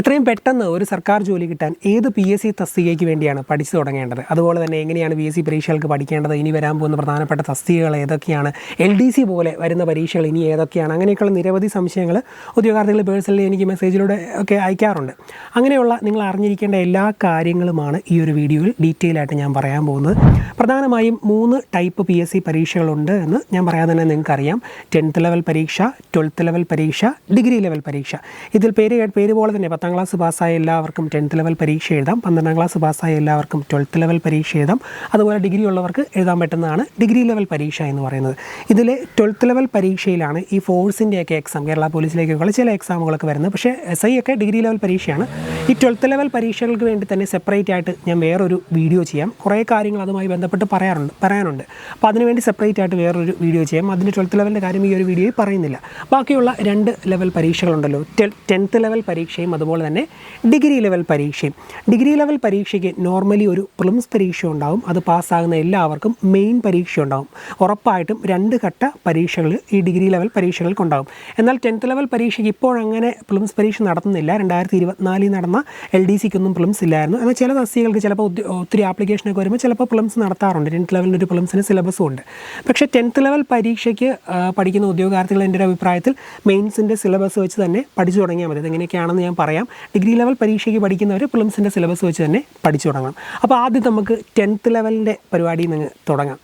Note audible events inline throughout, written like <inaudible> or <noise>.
എത്രയും പെട്ടെന്ന് ഒരു സർക്കാർ ജോലി കിട്ടാൻ ഏത് പി എസ് സി തസ്തികയ്ക്ക് വേണ്ടിയാണ് പഠിച്ചു തുടങ്ങേണ്ടത്? അതുപോലെ തന്നെ എങ്ങനെയാണ് പി എസ് സി പരീക്ഷകൾക്ക് പഠിക്കേണ്ടത്? ഇനി വരാൻ പോകുന്ന പ്രധാനപ്പെട്ട തസ്തികകൾ ഏതൊക്കെയാണ്? എൽ ഡി സി പോലെ വരുന്ന പരീക്ഷകൾ ഇനി ഏതൊക്കെയാണ്? അങ്ങനെയൊക്കെയുള്ള നിരവധി സംശയങ്ങൾ ഉദ്യോഗാർത്ഥികൾ പേഴ്സണലി എനിക്ക് മെസ്സേജിലൂടെ ഒക്കെ അയക്കാറുണ്ട്. അങ്ങനെയുള്ള നിങ്ങൾ അറിഞ്ഞിരിക്കേണ്ട എല്ലാ കാര്യങ്ങളുമാണ് ഈ ഒരു വീഡിയോയിൽ ഡീറ്റെയിൽ ആയിട്ട് ഞാൻ പറയാൻ പോകുന്നത്. പ്രധാനമായും മൂന്ന് ടൈപ്പ് പി എസ് സി പരീക്ഷകളുണ്ട് എന്ന് ഞാൻ പറയാതെ തന്നെ നിങ്ങൾക്കറിയാം. ടെൻത്ത് ലെവൽ പരീക്ഷ ട്വൽത്ത് ലെവൽ പരീക്ഷ ഡിഗ്രി ലെവൽ പരീക്ഷ. ഇതിൽ പേര് പേര് പോലെ തന്നെ പത്താം ക്ലാസ് പാസ്സായ എല്ലാവർക്കും ടെൻത്ത് ലെവൽ പരീക്ഷ എഴുതാം. പന്ത്രണ്ടാം ക്ലാസ് പാസ്സായ എല്ലാവർക്കും ട്വൽത്ത് ലെവൽ പരീക്ഷ എഴുതാം. അതുപോലെ ഡിഗ്രി ഉള്ളവർക്ക് എഴുതാൻ പറ്റുന്നതാണ് ഡിഗ്രി ലെവൽ പരീക്ഷ എന്ന് പറയുന്നത്. ഇതിൽ ട്വൽത്ത് ലെവൽ പരീക്ഷയിലാണ് ഈ ഫോഴ്സിന്റെയൊക്കെ എക്സാം കേരള പോലീസിലേക്കൊക്കെയുള്ള ചില എക്സാമുകളൊക്കെ വരുന്നത്. പക്ഷേ എസ് ഐ ഒക്കെ ഡിഗ്രി ലെവൽ പരീക്ഷയാണ്. ഈ ട്വൽത്ത് ലെവൽ പരീക്ഷകൾക്ക് വേണ്ടി തന്നെ സെപ്പറേറ്റ് ആയിട്ട് ഞാൻ വേറൊരു വീഡിയോ ചെയ്യാം. കുറേ കാര്യങ്ങൾ അതുമായി ബന്ധപ്പെട്ട് പറയാറുണ്ട് പറയാനുണ്ട്. അപ്പോൾ അതിനുവേണ്ടി സെപ്പറേറ്റ് ആയിട്ട് വേറൊരു വീഡിയോ ചെയ്യാം. അതിന് ട്വൽത്ത് ലെവലിന്റെ കാര്യം ഈ ഒരു വീഡിയോയിൽ പറയുന്നില്ല. ബാക്കിയുള്ള രണ്ട് ലെവൽ പരീക്ഷകളുണ്ടല്ലോ ടെൻത്ത് ലെവൽ പരീക്ഷയും അതുപോലെ തന്നെ ഡിഗ്രി ലെവൽ പരീക്ഷയും. ഡിഗ്രി ലെവൽ പരീക്ഷയ്ക്ക് നോർമലി ഒരു പ്രിലിംസ് പരീക്ഷ ഉണ്ടാവും. അത് പാസ്സാകുന്ന എല്ലാവർക്കും മെയിൻ പരീക്ഷ ഉണ്ടാവും. ഉറപ്പായിട്ടും രണ്ട് ഘട്ട പരീക്ഷകൾ ഈ ഡിഗ്രി ലെവൽ പരീക്ഷകൾക്കുണ്ടാവും എന്നാൽ ടെൻത്ത് ലെവൽ പരീക്ഷയ്ക്ക് ഇപ്പോഴങ്ങനെ പ്രിലിംസ് പരീക്ഷ നടത്തുന്നില്ല. രണ്ടായിരത്തി ഇരുപത്തിനാലിൽ നടന്ന എൽ ഡി സിക്കൊന്നും പ്ലംസ് ഇല്ലായിരുന്നു. എന്നാൽ ചില തസ്തികൾക്ക് ചിലപ്പോൾ ഒത്തി- ഒത്തിരി ആപ്ലിക്കേഷനൊക്കെ വരുമ്പോൾ ചിലപ്പോൾ പ്ലംസ് നടത്താറുണ്ട്. ടെൻത്ത് ലെവലിന്റെ ഒരു പ്ലംസിന് സിലബസും ഉണ്ട്. പക്ഷേ ടെൻത്ത് ലെവൽ പരീക്ഷയ്ക്ക് പഠിക്കുന്ന ഉദ്യോഗാർത്ഥികൾ എന്റെ ഒരു അഭിപ്രായത്തിൽ മെയിൻസിന്റെ സിലബസ് വെച്ച് തന്നെ പഠിച്ചു തുടങ്ങിയാൽ മതി. അതെങ്ങനെയൊക്കെയാണെന്ന് ഞാൻ പറയാം. ഡിഗ്രി ലെവൽ പരീക്ഷയ്ക്ക് പഠിക്കുന്നവർ പ്ലംസിന്റെ സിലബസ് വെച്ച് തന്നെ പഠിച്ചു തുടങ്ങാം അപ്പോൾ ആദ്യം നമുക്ക് ടെൻത്ത് ലെവലിന്റെ പരിപാടി നിന്ന് തുടങ്ങാം.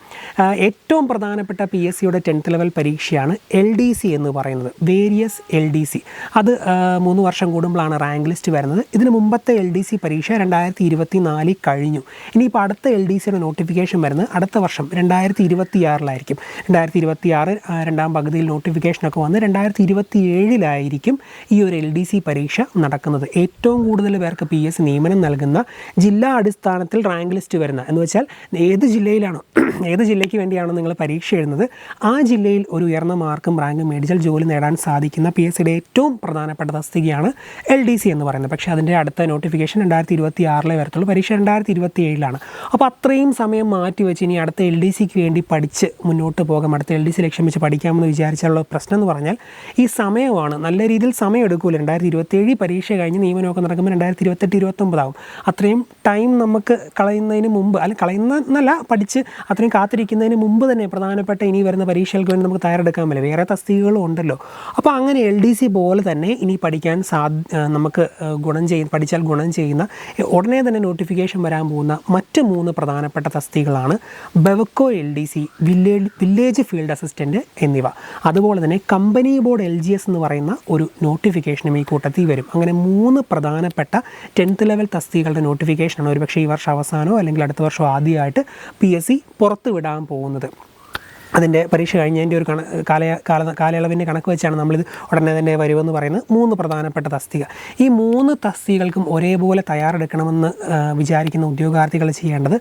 ഏറ്റവും പ്രധാനപ്പെട്ട പി എസ് സിയുടെ ടെൻത്ത് ലെവൽ പരീക്ഷയാണ് എൽ ഡി സി എന്ന് പറയുന്നത്. വേരിയസ് എൽ ഡി സി അത് മൂന്ന് വർഷം കൂടുമ്പോഴാണ് റാങ്ക് ലിസ്റ്റ് വരുന്നത്. ഇതിന് മുമ്പത്തെ എൽ ഡി സി പരീക്ഷ രണ്ടായിരത്തി ഇരുപത്തി നാലിൽ കഴിഞ്ഞു. ഇനിയിപ്പോൾ അടുത്ത എൽ ഡി സിയുടെ നോട്ടിഫിക്കേഷൻ വരുന്നത് അടുത്ത വർഷം രണ്ടായിരത്തി ഇരുപത്തി ആറിലായിരിക്കും രണ്ടായിരത്തി ഇരുപത്തി ആറ് രണ്ടാം പകുതിയിൽ നോട്ടിഫിക്കേഷനൊക്കെ വന്ന് രണ്ടായിരത്തി ഇരുപത്തി ഏഴിലായിരിക്കും ഈ ഒരു എൽ ഡി സി പരീക്ഷ നടക്കുന്നത്. ഏറ്റവും കൂടുതൽ പേർക്ക് പി എസ് നിയമനം നൽകുന്ന ജില്ലാ അടിസ്ഥാനത്തിൽ റാങ്ക് ലിസ്റ്റ് വരുന്ന എന്ന് വെച്ചാൽ ഏത് ജില്ലയിലാണോ <clears throat> ഏത് ജില്ലയ്ക്ക് വേണ്ടിയാണോ നിങ്ങൾ പരീക്ഷ എഴുതുന്നത് ആ ജില്ലയിൽ ഒരു ഉയർന്ന മാർക്കും റാങ്കും മേടിച്ചാൽ ജോലി നേടാൻ സാധിക്കുന്ന പി എസ് സിയുടെ ഏറ്റവും പ്രധാനപ്പെട്ട തസ്തികയാണ് എൽ ഡി സി എന്ന് പറയുന്നത്. പക്ഷേ അതിന്റെ അടുത്ത നോട്ടിഫിക്കേഷൻ രണ്ടായിരത്തി ഇരുപത്തി ആറിലെ വരത്തുള്ളൂ. പരീക്ഷ രണ്ടായിരത്തി ഇരുപത്തി ഏഴിലാണ് അപ്പോൾ അത്രയും സമയം മാറ്റി വെച്ച് ഇനി അടുത്ത എൽ ഡി സിക്ക് വേണ്ടി പഠിച്ച് മുന്നോട്ട് പോകാം. അടുത്ത എൽ ഡി സി ലക്ഷ്യം വെച്ച് പഠിക്കാമെന്ന് വിചാരിച്ചാലുള്ള പ്രശ്നം എന്ന് പറഞ്ഞാൽ ഈ സമയമാണ്. നല്ല രീതിയിൽ സമയം എടുക്കൂല. രണ്ടായിരത്തി ഇരുപത്തേഴ് പരീക്ഷ കഴിഞ്ഞ് നിയമനമൊക്കെ നടക്കുമ്പോൾ രണ്ടായിരത്തി ഇരുപത്തെട്ട് ഇരുപത്തൊമ്പതാവും. അത്രയും ടൈം നമുക്ക് കളയുന്നതിന് മുമ്പ് അല്ല കളയുന്ന എന്നല്ല പഠിച്ച് അത്രയും കാത്തിരിക്കുന്നതിന് മുമ്പ് തന്നെ പ്രധാനപ്പെട്ട ഇനി വരുന്ന പരീക്ഷകൾക്ക് വേണ്ടി നമുക്ക് തയ്യാറെടുക്കാൻ പറ്റില്ല. വേറെ തസ്തികകളും ഉണ്ടല്ലോ. അപ്പോൾ അങ്ങനെ എൽ ഡി സി പോലെ തന്നെ ഇനി പഠിക്കാൻ സാ നമുക്ക് ഗുണം ഗുണം ചെയ്യുന്ന പഠിച്ചാൽ ഗുണം ചെയ്യുന്ന ഉടനെ തന്നെ നോട്ടിഫിക്കേഷൻ വരാൻ പോകുന്ന മറ്റ് മൂന്ന് പ്രധാനപ്പെട്ട തസ്തികളാണ് Bevco L D C village village field assistant എന്നിവ. അതുപോലെ തന്നെ company board L G S എന്ന് പറയുന്ന ഒരു നോട്ടിഫിക്കേഷനും ഈ കൂട്ടത്തിൽ വരും. അങ്ങനെ മൂന്ന് പ്രധാനപ്പെട്ട ടെൻത്ത് ലെവൽ തസ്തികളുടെ നോട്ടിഫിക്കേഷനാണ് ഒരുപക്ഷേ ഈ വർഷം അവസാനമോ അല്ലെങ്കിൽ അടുത്ത വർഷം ആദ്യമായിട്ട് പി എസ് സി പുറത്തുവിടാൻ പോകുന്നത്. അതിന്റെ പരീക്ഷ കഴിഞ്ഞതിന്റെ ഒരു കണ കാല കാല കാലയളവിന്റെ കണക്ക് വെച്ചാണ് നമ്മളിത് ഉടനെ തന്നെ വരുമെന്ന് പറയുന്നത് മൂന്ന് പ്രധാനപ്പെട്ട തസ്തിക. ഈ മൂന്ന് തസ്തികകൾക്കും ഒരേപോലെ തയ്യാറെടുക്കണമെന്ന് വിചാരിക്കുന്ന ഉദ്യോഗാർത്ഥികൾ ചെയ്യേണ്ടത്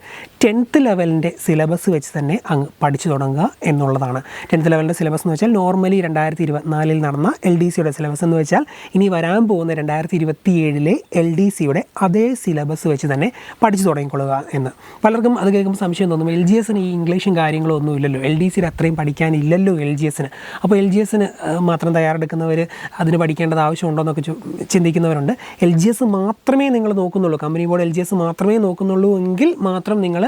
ടെൻത്ത് ലെവലിന്റെ സിലബസ് വെച്ച് തന്നെ അങ്ങ് പഠിച്ചു തുടങ്ങുക എന്നുള്ളതാണ്. ടെൻത്ത് ലെവലിന്റെ സിലബസ് എന്ന് വെച്ചാൽ നോർമലി രണ്ടായിരത്തി ഇരുപത്തിനാലിൽ നടന്ന എൽ ഡി സിയുടെ സിലബസ് എന്ന് വെച്ചാൽ ഇനി വരാൻ പോകുന്ന രണ്ടായിരത്തി ഇരുപത്തി ഏഴിലെ എൽ ഡി സിയുടെ അതേ സിലബസ് വെച്ച് തന്നെ പഠിച്ചു തുടങ്ങിക്കൊള്ളുക എന്ന്. പലർക്കും അത് കേൾക്കുമ്പോൾ സംശയം തോന്നും. എൽ ജി എസിന് ഈ ഇംഗ്ലീഷും കാര്യങ്ങളൊന്നും ഇല്ലല്ലോ എൽ ഡി അത്രയും പഠിക്കാനില്ലല്ലോ എൽ ജി എസിന് അപ്പോൾ എൽ ജി എസിന് മാത്രം തയ്യാറെടുക്കുന്നവർ അതിന് പഠിക്കേണ്ടത് ആവശ്യമുണ്ടോ എന്നൊക്കെ ചിന്തിക്കുന്നവരുണ്ട്. എൽ ജി എസ് മാത്രമേ നിങ്ങൾ നോക്കുന്നുള്ളൂ. Company board L G S മാത്രമേ നോക്കുന്നുള്ളൂ എങ്കിൽ മാത്രം നിങ്ങൾ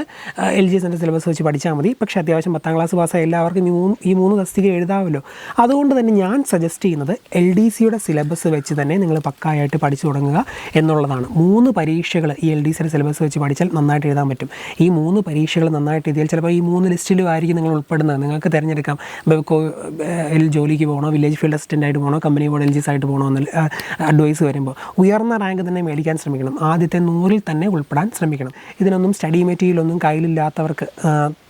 എൽ ജി എസിന്റെ സിലബസ് വെച്ച് പഠിച്ചാൽ മതി. പക്ഷേ അത്യാവശ്യം പത്താം ക്ലാസ് പാസ്സായ എല്ലാവർക്കും ഈ മൂന്ന് ഈ മൂന്ന് തസ്തിക എഴുതാമല്ലോ അതുകൊണ്ട് തന്നെ ഞാൻ സജസ്റ്റ് ചെയ്യുന്നത് എൽ ഡി സിയുടെ സിലബസ് വെച്ച് തന്നെ നിങ്ങൾ പക്കായായിട്ട് പഠിച്ചു തുടങ്ങുക എന്നുള്ളതാണ്. മൂന്ന് പരീക്ഷകൾ ഈ എൽ ഡി സിയുടെ സിലബസ് വെച്ച് പഠിച്ചാൽ നന്നായിട്ട് എഴുതാൻ പറ്റും. ഈ മൂന്ന് പരീക്ഷകൾ നന്നായിട്ട് എഴുതിയാൽ ചിലപ്പോൾ ഈ മൂന്ന് ലിസ്റ്റിലും ആയിരിക്കും നിങ്ങൾ ഉൾപ്പെടുന്നത്. നിങ്ങൾക്ക് തിരഞ്ഞെടുക്കാം. ബെവ്കോ എൽ ജോലിക്ക് പോകണോ വില്ലേജ് ഫീൽഡ് അസിസ്റ്റന്റ് ആയിട്ട് പോകണോ കമ്പനി ബോർഡ് എൽ ജിസ് ആയിട്ട് പോകണോ എന്നുള്ള അഡ്വൈസ് വരുമ്പോൾ ഉയർന്ന റാങ്ക് തന്നെ മേടിക്കാൻ ശ്രമിക്കണം. ആദ്യത്തെ നൂറിൽ തന്നെ ഉൾപ്പെടാൻ ശ്രമിക്കണം. ഇതിനൊന്നും സ്റ്റഡി മെറ്റീരിയലൊന്നും കയ്യിലില്ലാത്തവർക്ക്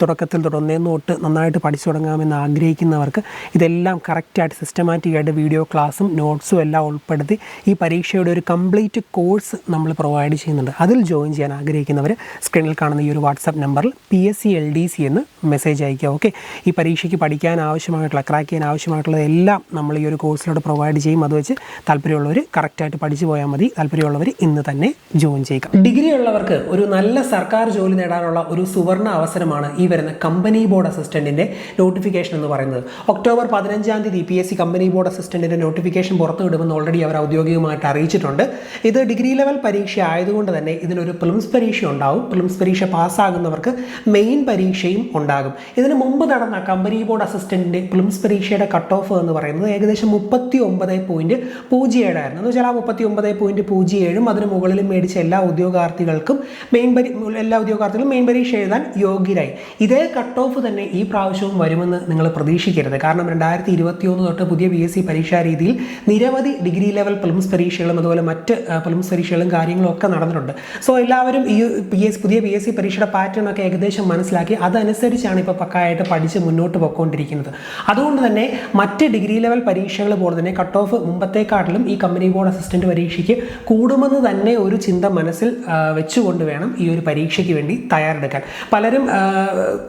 തുടക്കത്തിൽ തുടർന്നേ തൊട്ട് നന്നായിട്ട് പഠിച്ചു തുടങ്ങാമെന്ന് ആഗ്രഹിക്കുന്നവർക്ക് ഇതെല്ലാം കറക്റ്റായിട്ട് സിസ്റ്റമാറ്റിക്കായിട്ട് വീഡിയോ ക്ലാസ്സും നോട്ട്സും എല്ലാം ഉൾപ്പെടുത്തി ഈ പരീക്ഷയുടെ ഒരു കംപ്ലീറ്റ് കോഴ്സ് നമ്മൾ പ്രൊവൈഡ് ചെയ്യുന്നുണ്ട്. അതിൽ ജോയിൻ ചെയ്യാൻ ആഗ്രഹിക്കുന്നവർ സ്ക്രീനിൽ കാണുന്ന ഈ ഒരു വാട്സാപ്പ് നമ്പറിൽ P S C L D C എന്ന് മെസ്സേജ് അയക്കുക ഓക്കെ പരീക്ഷയ്ക്ക് പഠിക്കാൻ ആവശ്യമായിട്ടുള്ള ക്രാക്ക് ചെയ്യാൻ ആവശ്യമായിട്ടുള്ള എല്ലാം നമ്മൾ ഈ ഒരു കോഴ്സിലൂടെ പ്രൊവൈഡ് ചെയ്യും. അത് വെച്ച് താല്പര്യമുള്ളവർ കറക്റ്റായിട്ട് പഠിച്ചു പോയാൽ മതി. താല്പര്യമുള്ളവർ ഇന്ന് തന്നെ ജോയിൻ ചെയ്യുക ഡിഗ്രി ഉള്ളവർക്ക് ഒരു നല്ല സർക്കാർ ജോലി നേടാനുള്ള ഒരു സുവർണ അവസരമാണ് ഈ വരുന്ന കമ്പനി ബോർഡ് അസിസ്റ്റന്റിന്റെ നോട്ടിഫിക്കേഷൻ എന്ന് പറയുന്നത്. ഒക്ടോബർ പതിനഞ്ചാം തീയതി P S C company board അസിസ്റ്റന്റിന്റെ notification പുറത്തുവിടുമെന്ന് ഓൾറെഡി അവർ ഔദ്യോഗികമായിട്ട് അറിയിച്ചിട്ടുണ്ട്. ഇത് ഡിഗ്രി ലെവൽ പരീക്ഷ ആയതുകൊണ്ട് തന്നെ ഇതിനൊരു പ്രിലിംസ് പരീക്ഷ ഉണ്ടാവും. പ്രിലിംസ് പരീക്ഷ പാസ്സാകുന്നവർക്ക് മെയിൻ പരീക്ഷയും ഉണ്ടാകും. ഇതിന് മുമ്പ് നടന്ന കമ്പനി ബോർഡ് അസിസ്റ്റന്റിന്റെ പ്ലിംസ് പരീക്ഷയുടെ കട്ട് ഓഫ് എന്ന് പറയുന്നത് ഏകദേശം മുപ്പത്തി ഒമ്പത് പോയിന്റ് പൂജ്യം ഏഴായിരുന്നു എന്ന് വെച്ചാൽ ആ മുപ്പത്തി ഒമ്പത് പോയിന്റ് പൂജ്യം ഏഴും അതിന് മുകളിൽ മേടിച്ച എല്ലാ ഉദ്യോഗാർത്ഥികൾക്കും മെയിൻ പരി എല്ലാ ഉദ്യോഗാർത്ഥികളും മെയിൻ പരീക്ഷ എഴുതാൻ യോഗ്യരായി. ഇതേ കട്ട് ഓഫ് തന്നെ ഈ പ്രാവശ്യവും വരുമെന്ന് നിങ്ങൾ പ്രതീക്ഷിക്കരുത്. കാരണം രണ്ടായിരത്തി ഇരുപത്തി ഒന്ന് തൊട്ട് പുതിയ പി എസ് സി പരീക്ഷാ രീതിയിൽ നിരവധി ഡിഗ്രി ലെവൽ പ്ലിംസ് പരീക്ഷകളും അതുപോലെ മറ്റ് പ്ലിംസ് പരീക്ഷകളും കാര്യങ്ങളും ഒക്കെ നടന്നിട്ടുണ്ട്. സോ എല്ലാവരും ഈ പി എസ് പുതിയ പി എസ് സി പരീക്ഷയുടെ പാറ്റേൺ ഒക്കെ ഏകദേശം മനസ്സിലാക്കി. അതനുസരിച്ചാണ് ഇപ്പോൾ പക്കായിട്ട് പഠിച്ച് മുന്നോട്ട് പോയിക്കൊണ്ടിരിക്കുന്നത് അതുകൊണ്ട് തന്നെ മറ്റ് ഡിഗ്രി ലെവൽ പരീക്ഷകൾ പോലെ തന്നെ കട്ട് ഓഫ് മുമ്പത്തേക്കാട്ടിലും ഈ കമ്പനി ബോർഡ് അസിസ്റ്റന്റ് പരീക്ഷയ്ക്ക് കൂടുമെന്ന് തന്നെ ഒരു ചിന്ത മനസ്സിൽ വെച്ചുകൊണ്ട് വേണം ഈ ഒരു പരീക്ഷയ്ക്ക് വേണ്ടി തയ്യാറെടുക്കാൻ. പലരും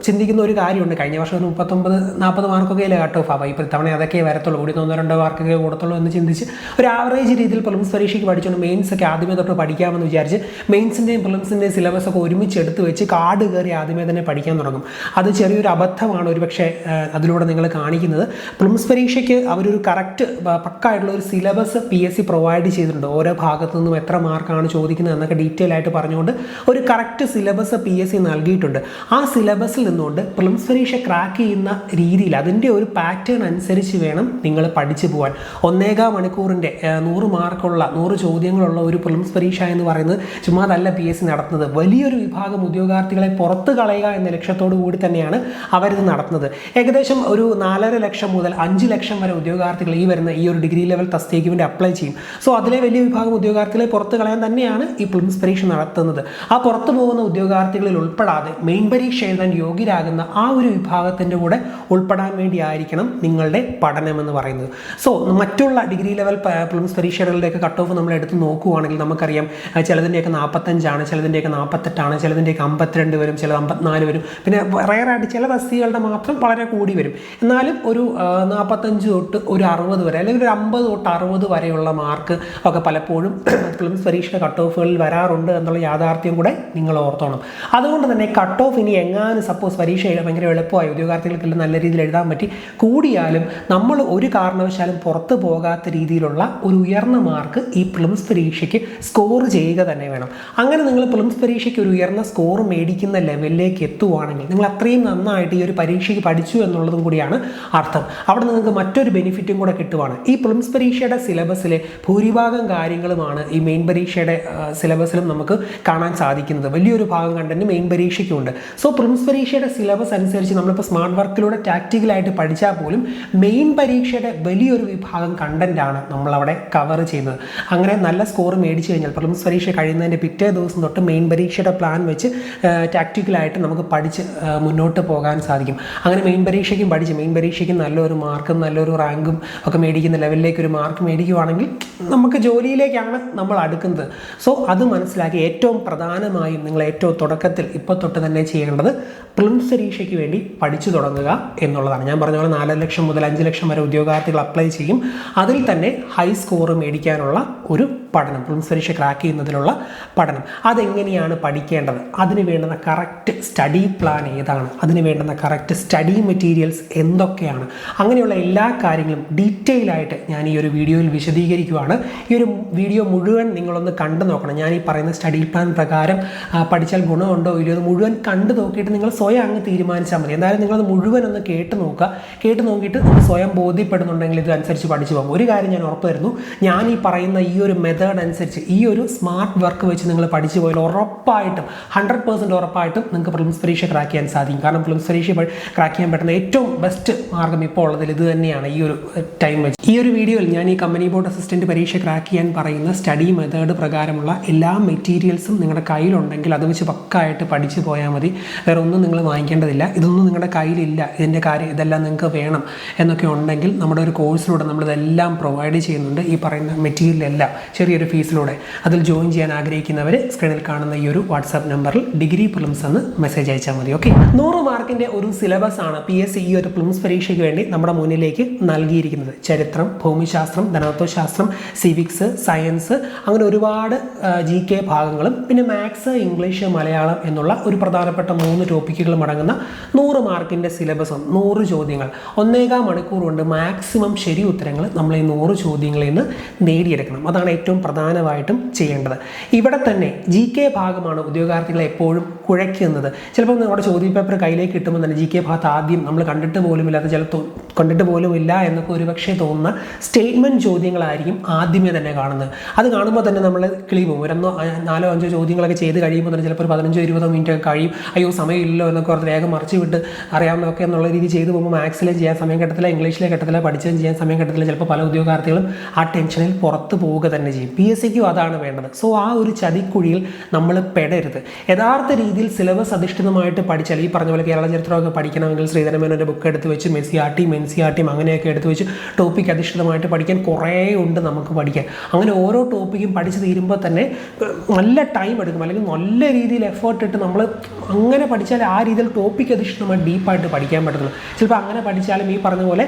ചിന്തിക്കുന്ന ഒരു കാര്യമുണ്ട്. കഴിഞ്ഞ വർഷം ഒരു മുപ്പത്തൊമ്പത് നാൽപ്പത് മാർക്കൊക്കെ അല്ലേ കട്ട് ഓഫ് ആവാം ഇപ്പോൾ ഇത്തവണ അതൊക്കെ വരത്തുള്ളൂ. കൂടി ഒന്നോ രണ്ടോ മാർക്കൊക്കെ കൊടുത്തുള്ളൂ എന്ന് ചിന്തിച്ച് ഒരു ആവറേജ് രീതിയിൽ പ്രിലിംസ് പരീക്ഷയ്ക്ക് പഠിച്ചുകൊണ്ട് മെയിൻസ് ഒക്കെ ആദ്യമേ തൊട്ട് പഠിക്കാമെന്ന് വിചാരിച്ച് മെയിൻസിന്റെയും പ്രിലിംസിന്റെയും സിലബസ് ഒക്കെ ഒരുമിച്ച് എടുത്ത് വെച്ച് കാട് കയറി ആദ്യമേ തന്നെ പഠിക്കാൻ തുടങ്ങും. അത് ചെറിയൊരു അബദ്ധമാണ്. ഒരു പക്ഷേ അതിലൂടെ നിങ്ങൾ കാണിക്കുന്നത്. പ്ലിംസ് പരീക്ഷയ്ക്ക് അവരൊരു കറക്റ്റ് പക്കായിട്ടുള്ള ഒരു syllabus P S C provide ചെയ്തിട്ടുണ്ട്. ഓരോ ഭാഗത്തു നിന്നും എത്ര മാർക്കാണ് ചോദിക്കുന്നത് എന്നൊക്കെ ഡീറ്റെയിൽ ആയിട്ട് പറഞ്ഞുകൊണ്ട് ഒരു correct syllabus P S C നൽകിയിട്ടുണ്ട്. ആ സിലബസിൽ നിന്നുകൊണ്ട് പ്ലിംസ് പരീക്ഷ ക്രാക്ക് ചെയ്യുന്ന രീതിയിൽ അതിന്റെ ഒരു പാറ്റേൺ അനുസരിച്ച് വേണം നിങ്ങൾ പഠിച്ചു പോകാൻ ഒന്നേകാ മണിക്കൂറിന്റെ നൂറ് മാർക്കുള്ള നൂറ് ചോദ്യങ്ങളുള്ള ഒരു പ്രിലിംസ് പരീക്ഷ എന്ന് പറയുന്നത് ചുമ്മാ അതല്ല പി എസ് സി നടത്തുന്നത്. വലിയൊരു വിഭാഗം ഉദ്യോഗാർത്ഥികളെ പുറത്ത് കളയുക എന്ന ലക്ഷ്യത്തോടു കൂടി തന്നെയാണ് അവരിത് നടത്തുന്നത്. ഏകദേശം ഒരു നാലര ലക്ഷം മുതൽ അഞ്ച് ലക്ഷം വരെ ഉദ്യോഗാർത്ഥികൾ ഈ വരുന്ന ഈ ഒരു ഡിഗ്രി ലെവൽ തസ്തിക്ക് വേണ്ടി അപ്ലൈ ചെയ്യും. സോ അതിലെ വലിയ വിഭാഗം ഉദ്യോഗാർത്ഥികളെ പുറത്ത് കളയാൻ തന്നെയാണ് ഈ പ്ലിംസ് പരീക്ഷ നടത്തുന്നത്. ആ പുറത്തു പോകുന്ന ഉദ്യോഗാർത്ഥികളിൽ ഉൾപ്പെടാതെ മെയിൻ പരീക്ഷ എഴുതാൻ യോഗ്യരാകുന്ന ആ ഒരു വിഭാഗത്തിന്റെ കൂടെ ഉൾപ്പെടാൻ വേണ്ടിയായിരിക്കണം നിങ്ങളുടെ പഠനം എന്ന് പറയുന്നത്. സോ മറ്റുള്ള ഡിഗ്രി ലെവൽ പ്ലിംസ് പരീക്ഷകളുടെയൊക്കെ കട്ട് ഓഫ് നമ്മൾ എടുത്ത് നോക്കുകയാണെങ്കിൽ നമുക്കറിയാം ചിലതിന്റെയൊക്കെ നാൽപ്പത്തഞ്ചാണ് ചിലതിന്റെയൊക്കെ നാൽപ്പത്തെട്ടാണ് ചിലതിന്റെയൊക്കെ അമ്പത്തിരണ്ട് വരും ചിലത് അമ്പത്തിനാല് വരും. പിന്നെ റയറായിട്ട് ചില തസ്തികളുടെ മാത്രം വളരെ കൂടി വരും. എന്നാലും ഒരു നാൽപ്പത്തഞ്ച് തൊട്ട് ഒരു അറുപത് വരെ അല്ലെങ്കിൽ ഒരു അമ്പത് തൊട്ട് അറുപത് വരെയുള്ള മാർക്ക് ഒക്കെ പലപ്പോഴും <coughs> പ്രിലിംസ് പരീക്ഷയുടെ കട്ട് ഓഫുകളിൽ വരാറുണ്ട് എന്നുള്ള യാഥാർത്ഥ്യം കൂടെ നിങ്ങൾ ഓർത്തോണം. അതുകൊണ്ട് തന്നെ കട്ട് ഓഫ് ഇനി എങ്ങാനും സപ്പോസ് പരീക്ഷ ഭയങ്കര എളുപ്പമായി ഉദ്യോഗാർത്ഥികൾക്കെല്ലാം നല്ല രീതിയിൽ എഴുതാൻ പറ്റി കൂടിയാലും നമ്മൾ ഒരു കാരണവശാലും പുറത്ത് പോകാത്ത രീതിയിലുള്ള ഒരു ഉയർന്ന മാർക്ക് ഈ പ്രിലിംസ് പരീക്ഷയ്ക്ക് സ്കോർ ചെയ്യുക തന്നെ വേണം. അങ്ങനെ നിങ്ങൾ പ്രിലിംസ് പരീക്ഷയ്ക്ക് ഒരു ഉയർന്ന സ്കോർ മേടിക്കുന്ന ലെവലിലേക്ക് എത്തുവാണെങ്കിൽ നിങ്ങൾ അത്രയും നന്നായിട്ട് ഈ ഒരു പരീക്ഷയ്ക്ക് പഠിച്ചു എന്നുള്ളതും കൂടിയാണ് അർത്ഥം. അവിടെ നിങ്ങൾക്ക് മറ്റൊരു ബെനിഫിറ്റും കൂടെ കിട്ടുവാണ്. ഈ പ്രിലിംസ് പരീക്ഷയുടെ സിലബസിലെ ഭൂരിഭാഗം കാര്യങ്ങളുമാണ് ഈ മെയിൻ പരീക്ഷയുടെ സിലബസിലും നമുക്ക് കാണാൻ സാധിക്കുന്നത്. വലിയൊരു ഭാഗം കണ്ടന്റ് മെയിൻ പരീക്ഷയ്ക്കുണ്ട്. സോ പ്രിലിംസ് പരീക്ഷയുടെ സിലബസ് അനുസരിച്ച് നമ്മളിപ്പോൾ സ്മാർട്ട് വർക്കിലൂടെ ടാക്റ്റിക്കലായിട്ട് പഠിച്ചാൽ പോലും മെയിൻ പരീക്ഷയുടെ വലിയൊരു വിഭാഗം കണ്ടന്റാണ് നമ്മളവിടെ കവർ ചെയ്യുന്നത്. അങ്ങനെ നല്ല സ്കോർ മേടിച്ചു കഴിഞ്ഞാൽ പ്രിലിംസ് പരീക്ഷ കഴിയുന്നതിന്റെ പിറ്റേ ദിവസം തൊട്ട് മെയിൻ പരീക്ഷയുടെ പ്ലാൻ വെച്ച് ടാക്റ്റിക്കലായിട്ട് നമുക്ക് പഠിച്ച് മുന്നോട്ട് പോകാൻ സാധിക്കും. അങ്ങനെ മെയിൻ പരീക്ഷയ്ക്കും പഠിച്ച് മെയിൻ പരീക്ഷയ്ക്കും നല്ലൊരു മാർക്കും നല്ലൊരു റാങ്കും ഒക്കെ മേടിക്കുന്ന ലെവലിലേക്ക് ഒരു മാർക്ക് മേടിക്കുവാണെങ്കിൽ നമുക്ക് ജോലിയിലേക്കാണ് നമ്മൾ അടുക്കുന്നത്. സോ അത് മനസ്സിലാക്കി ഏറ്റവും പ്രധാനമായും നിങ്ങൾ ഏറ്റവും തുടക്കത്തിൽ ഇപ്പോൾ തൊട്ട് തന്നെ ചെയ്യേണ്ടത് പ്രിലിംസ് പരീക്ഷയ്ക്ക് വേണ്ടി പഠിച്ചു തുടങ്ങുക എന്നുള്ളതാണ്. ഞാൻ പറഞ്ഞ പോലെ നാല് ലക്ഷം മുതൽ അഞ്ച് ലക്ഷം വരെ ഉദ്യോഗാർത്ഥികൾ അപ്ലൈ ചെയ്യും. അതിൽ തന്നെ ഹൈ സ്കോർ മേടിക്കാനുള്ള ഒരു പഠനം പ്രിലിംസ് പരീക്ഷ ക്രാക്ക് ചെയ്യുന്നതിനുള്ള പഠനം. അതെങ്ങനെയാണ് പഠിക്കേണ്ടത്? അതിന് വേണ്ടുന്ന കറക്റ്റ് സ്റ്റഡി പ്ലാൻ ഏതാണ്? അതിന് വേണ്ടുന്ന കറക്റ്റ് സ്റ്റഡി മെറ്റീരിയൽസ് എന്തൊക്കെയാണ്? അങ്ങനെയുള്ള എല്ലാ കാര്യങ്ങളും ഡീറ്റെയിൽ ആയിട്ട് ഞാൻ ഈ ഒരു വീഡിയോയിൽ വിശദീകരിക്കുവാണ്. ഈ ഒരു വീഡിയോ മുഴുവൻ നിങ്ങളൊന്ന് കണ്ടു നോക്കണം. ഞാൻ ഈ പറയുന്ന സ്റ്റഡി പ്ലാൻ പ്രകാരം പഠിച്ചാൽ ഗുണമുണ്ടോ ഇല്ലയോ എന്ന് മുഴുവൻ കണ്ടു നോക്കിയിട്ട് നിങ്ങൾ സ്വയം അങ്ങ് തീരുമാനിച്ചാൽ മതി. എന്തായാലും നിങ്ങളത് മുഴുവൻ ഒന്ന് കേട്ട് നോക്കുക. കേട്ട് നോക്കിയിട്ട് സ്വയം ബോധ്യപ്പെടുന്നുണ്ടെങ്കിൽ ഇതനുസരിച്ച് പഠിച്ചു പോകാം. ഒരു കാര്യം ഞാൻ ഉറപ്പ് ഞാൻ ഈ പറയുന്ന ഈ ഒരു മെത്തേഡ് അനുസരിച്ച് ഈ ഒരു സ്മാർട്ട് വർക്ക് വെച്ച് നിങ്ങൾ പഠിച്ചു പോയാൽ ഉറപ്പായിട്ടും ഹൺഡ്രഡ് പെർസെന്റ് ഉറപ്പായിട്ടും നിങ്ങൾക്ക് പ്രിലിംസ് പരീക്ഷ ക്രാക്ക് ചെയ്യാൻ സാധിക്കും. കാരണം പ്രിലിംസ് പരീക്ഷ ക്രാക്ക് ചെയ്യാൻ പറ്റുന്ന ഏറ്റവും ബെസ്റ്റ് മാർഗം ഇപ്പോൾ ഉള്ളതിൽ ഇത് തന്നെയാണ് ഈ ഒരു ടൈം വെച്ച്. ഈ ഒരു വീഡിയോയിൽ ഞാൻ ഈ കമ്പനി ബോർഡ് അസിസ്റ്റന്റ് പരീക്ഷ ക്രാക്ക് ചെയ്യാൻ പറയുന്ന സ്റ്റഡി മെത്തേഡ് പ്രകാരമുള്ള എല്ലാ മെറ്റീരിയൽസും നിങ്ങളുടെ കയ്യിലുണ്ടെങ്കിൽ അത് വെച്ച് പക്കായിട്ട് പഠിച്ചു പോയാൽ മതി. വേറെ ഒന്നും നിങ്ങൾ വാങ്ങിക്കേണ്ടതില്ല. ഇതൊന്നും നിങ്ങളുടെ കയ്യിലില്ല. ഇതിന്റെ കാര്യം ഇതെല്ലാം നിങ്ങൾക്ക് വേണം എന്നൊക്കെ ഉണ്ടെങ്കിൽ നമ്മുടെ ഒരു കോഴ്സിലൂടെ നമ്മളിതെല്ലാം പ്രൊവൈഡ് ചെയ്യുന്നുണ്ട്. ഈ പറയുന്ന മെറ്റീരിയൽ എല്ലാം. ചെറിയ ചെറിയൊരു ഫീസിലൂടെ അതിൽ ജോയിൻ ചെയ്യാൻ ആഗ്രഹിക്കുന്നവർ സ്ക്രീനിൽ കാണുന്ന ഈ ഒരു വാട്സാപ്പ് നമ്പറിൽ ഡിഗ്രി പ്രിലിംസ് എന്ന് മെസ്സേജ് അയച്ചാൽ മതി ഓക്കെ? നൂറ് മാർക്കിന്റെ ഒരു സിലബസ് ആണ് പി എസ് സി ഈ ഒരു പ്രിലിംസ് പരീക്ഷയ്ക്ക് വേണ്ടി നമ്മുടെ മുന്നിലേക്ക് നൽകിയിരിക്കുന്നത്. ചരിത്രം ഭൂമിശാസ്ത്രം ധനതത്വശാസ്ത്രം സിവിക്സ് സയൻസ് അങ്ങനെ ഒരുപാട് ജി കെ ഭാഗങ്ങളും പിന്നെ മാത്സ് ഇംഗ്ലീഷ് മലയാളം എന്നുള്ള ഒരു പ്രധാനപ്പെട്ട മൂന്ന് ടോപ്പിക്കുകളും അടങ്ങുന്ന നൂറ് മാർക്കിന്റെ സിലബസും നൂറ് ചോദ്യങ്ങൾ. ഒന്നേകാം മണിക്കൂർ കൊണ്ട് മാക്സിമം ശരി ഉത്തരങ്ങൾ നമ്മൾ ഈ നൂറ് ചോദ്യങ്ങളിൽ നിന്ന് നേടിയെടുക്കണം. അതാണ് ഏറ്റവും പ്രധാനമായിട്ടും ചെയ്യേണ്ടത്. ഇവിടെ തന്നെ ജി കെ ഭാഗമാണ് ഉദ്യോഗാർത്ഥികളെ എപ്പോഴും കുഴയ്ക്കുന്നത്. ചിലപ്പോൾ നമ്മുടെ ചോദ്യപേപ്പർ കയ്യിലേക്ക് കിട്ടുമ്പോൾ തന്നെ ജി കെ ഭാഗത്ത് ആദ്യം നമ്മൾ കണ്ടിട്ട് പോലും ഇല്ലാത്ത ചില കണ്ടിട്ട് പോലും ഇല്ല എന്നൊക്കെ ഒരുപക്ഷെ തോന്നുന്ന സ്റ്റേറ്റ്മെന്റ് ചോദ്യങ്ങളായിരിക്കും ആദ്യമേ തന്നെ കാണുന്നത്. അത് കാണുമ്പോൾ തന്നെ നമ്മൾ കിളി പോകും. ഒരെന്നോ നാലോ അഞ്ചോ ചോദ്യങ്ങളൊക്കെ ചെയ്ത് കഴിയുമ്പോൾ തന്നെ ചിലപ്പോൾ ഒരു പതിനഞ്ചോ ഇരുപതോ മിനിറ്റ് ഒക്കെ കഴിയും. അയ്യോ സമയമില്ലല്ലോ എന്നൊക്കെ ഓർത്ത് വേഗം മറിച്ച് വിട്ട് അറിയാവുന്നതൊക്കെ എന്നുള്ള രീതി ചെയ്തു പോകുമ്പോൾ മാത്സിലെ ചെയ്യാൻ സമയം കിട്ടത്തില്ല ഇംഗ്ലീഷിലെ കിട്ടത്തില്ല പഠിച്ചതും ചെയ്യാൻ സമയം കിട്ടത്തില്ല. ചിലപ്പോൾ പല ഉദ്യോഗാർത്ഥികളും ആ ടെൻഷനിൽ പുറത്ത് പോവുക തന്നെ ചെയ്യും. പി എസ് സിക്കും അതാണ് വേണ്ടത്. സോ ആ ഒരു ചതിക്കുഴിയിൽ നമ്മൾ പെടരുത്. യഥാർത്ഥ രീതിയിൽ സിലബസ് അധിഷ്ഠിതമായിട്ട് പഠിച്ചാൽ ഈ പറഞ്ഞ പോലെ കേരള ചരിത്രമൊക്കെ പഠിക്കണമെങ്കിൽ ശ്രീധരമേനോന്റെ ബുക്ക് എടുത്ത് വെച്ച് മെസ്സിയാട്ടിയും മെൻസിയാട്ടിയും അങ്ങനെയൊക്കെ എടുത്ത് വെച്ച് ടോപ്പിക് അധിഷ്ഠിതമായിട്ട് പഠിക്കാൻ കുറേ ഉണ്ട് നമുക്ക് പഠിക്കാൻ. അങ്ങനെ ഓരോ ടോപ്പിക്കും പഠിച്ച് തീരുമ്പോൾ തന്നെ നല്ല ടൈം എടുക്കും. അല്ലെങ്കിൽ നല്ല രീതിയിൽ എഫേർട്ട് ഇട്ട് നമ്മൾ അങ്ങനെ പഠിച്ചാൽ ആ രീതിയിൽ ടോപ്പിക് അധിഷ്ഠിതമായി ഡീപ്പായിട്ട് പഠിക്കാൻ പറ്റത്തുള്ളൂ. ചിലപ്പോൾ അങ്ങനെ പഠിച്ചാലും ഈ പറഞ്ഞ പോലെ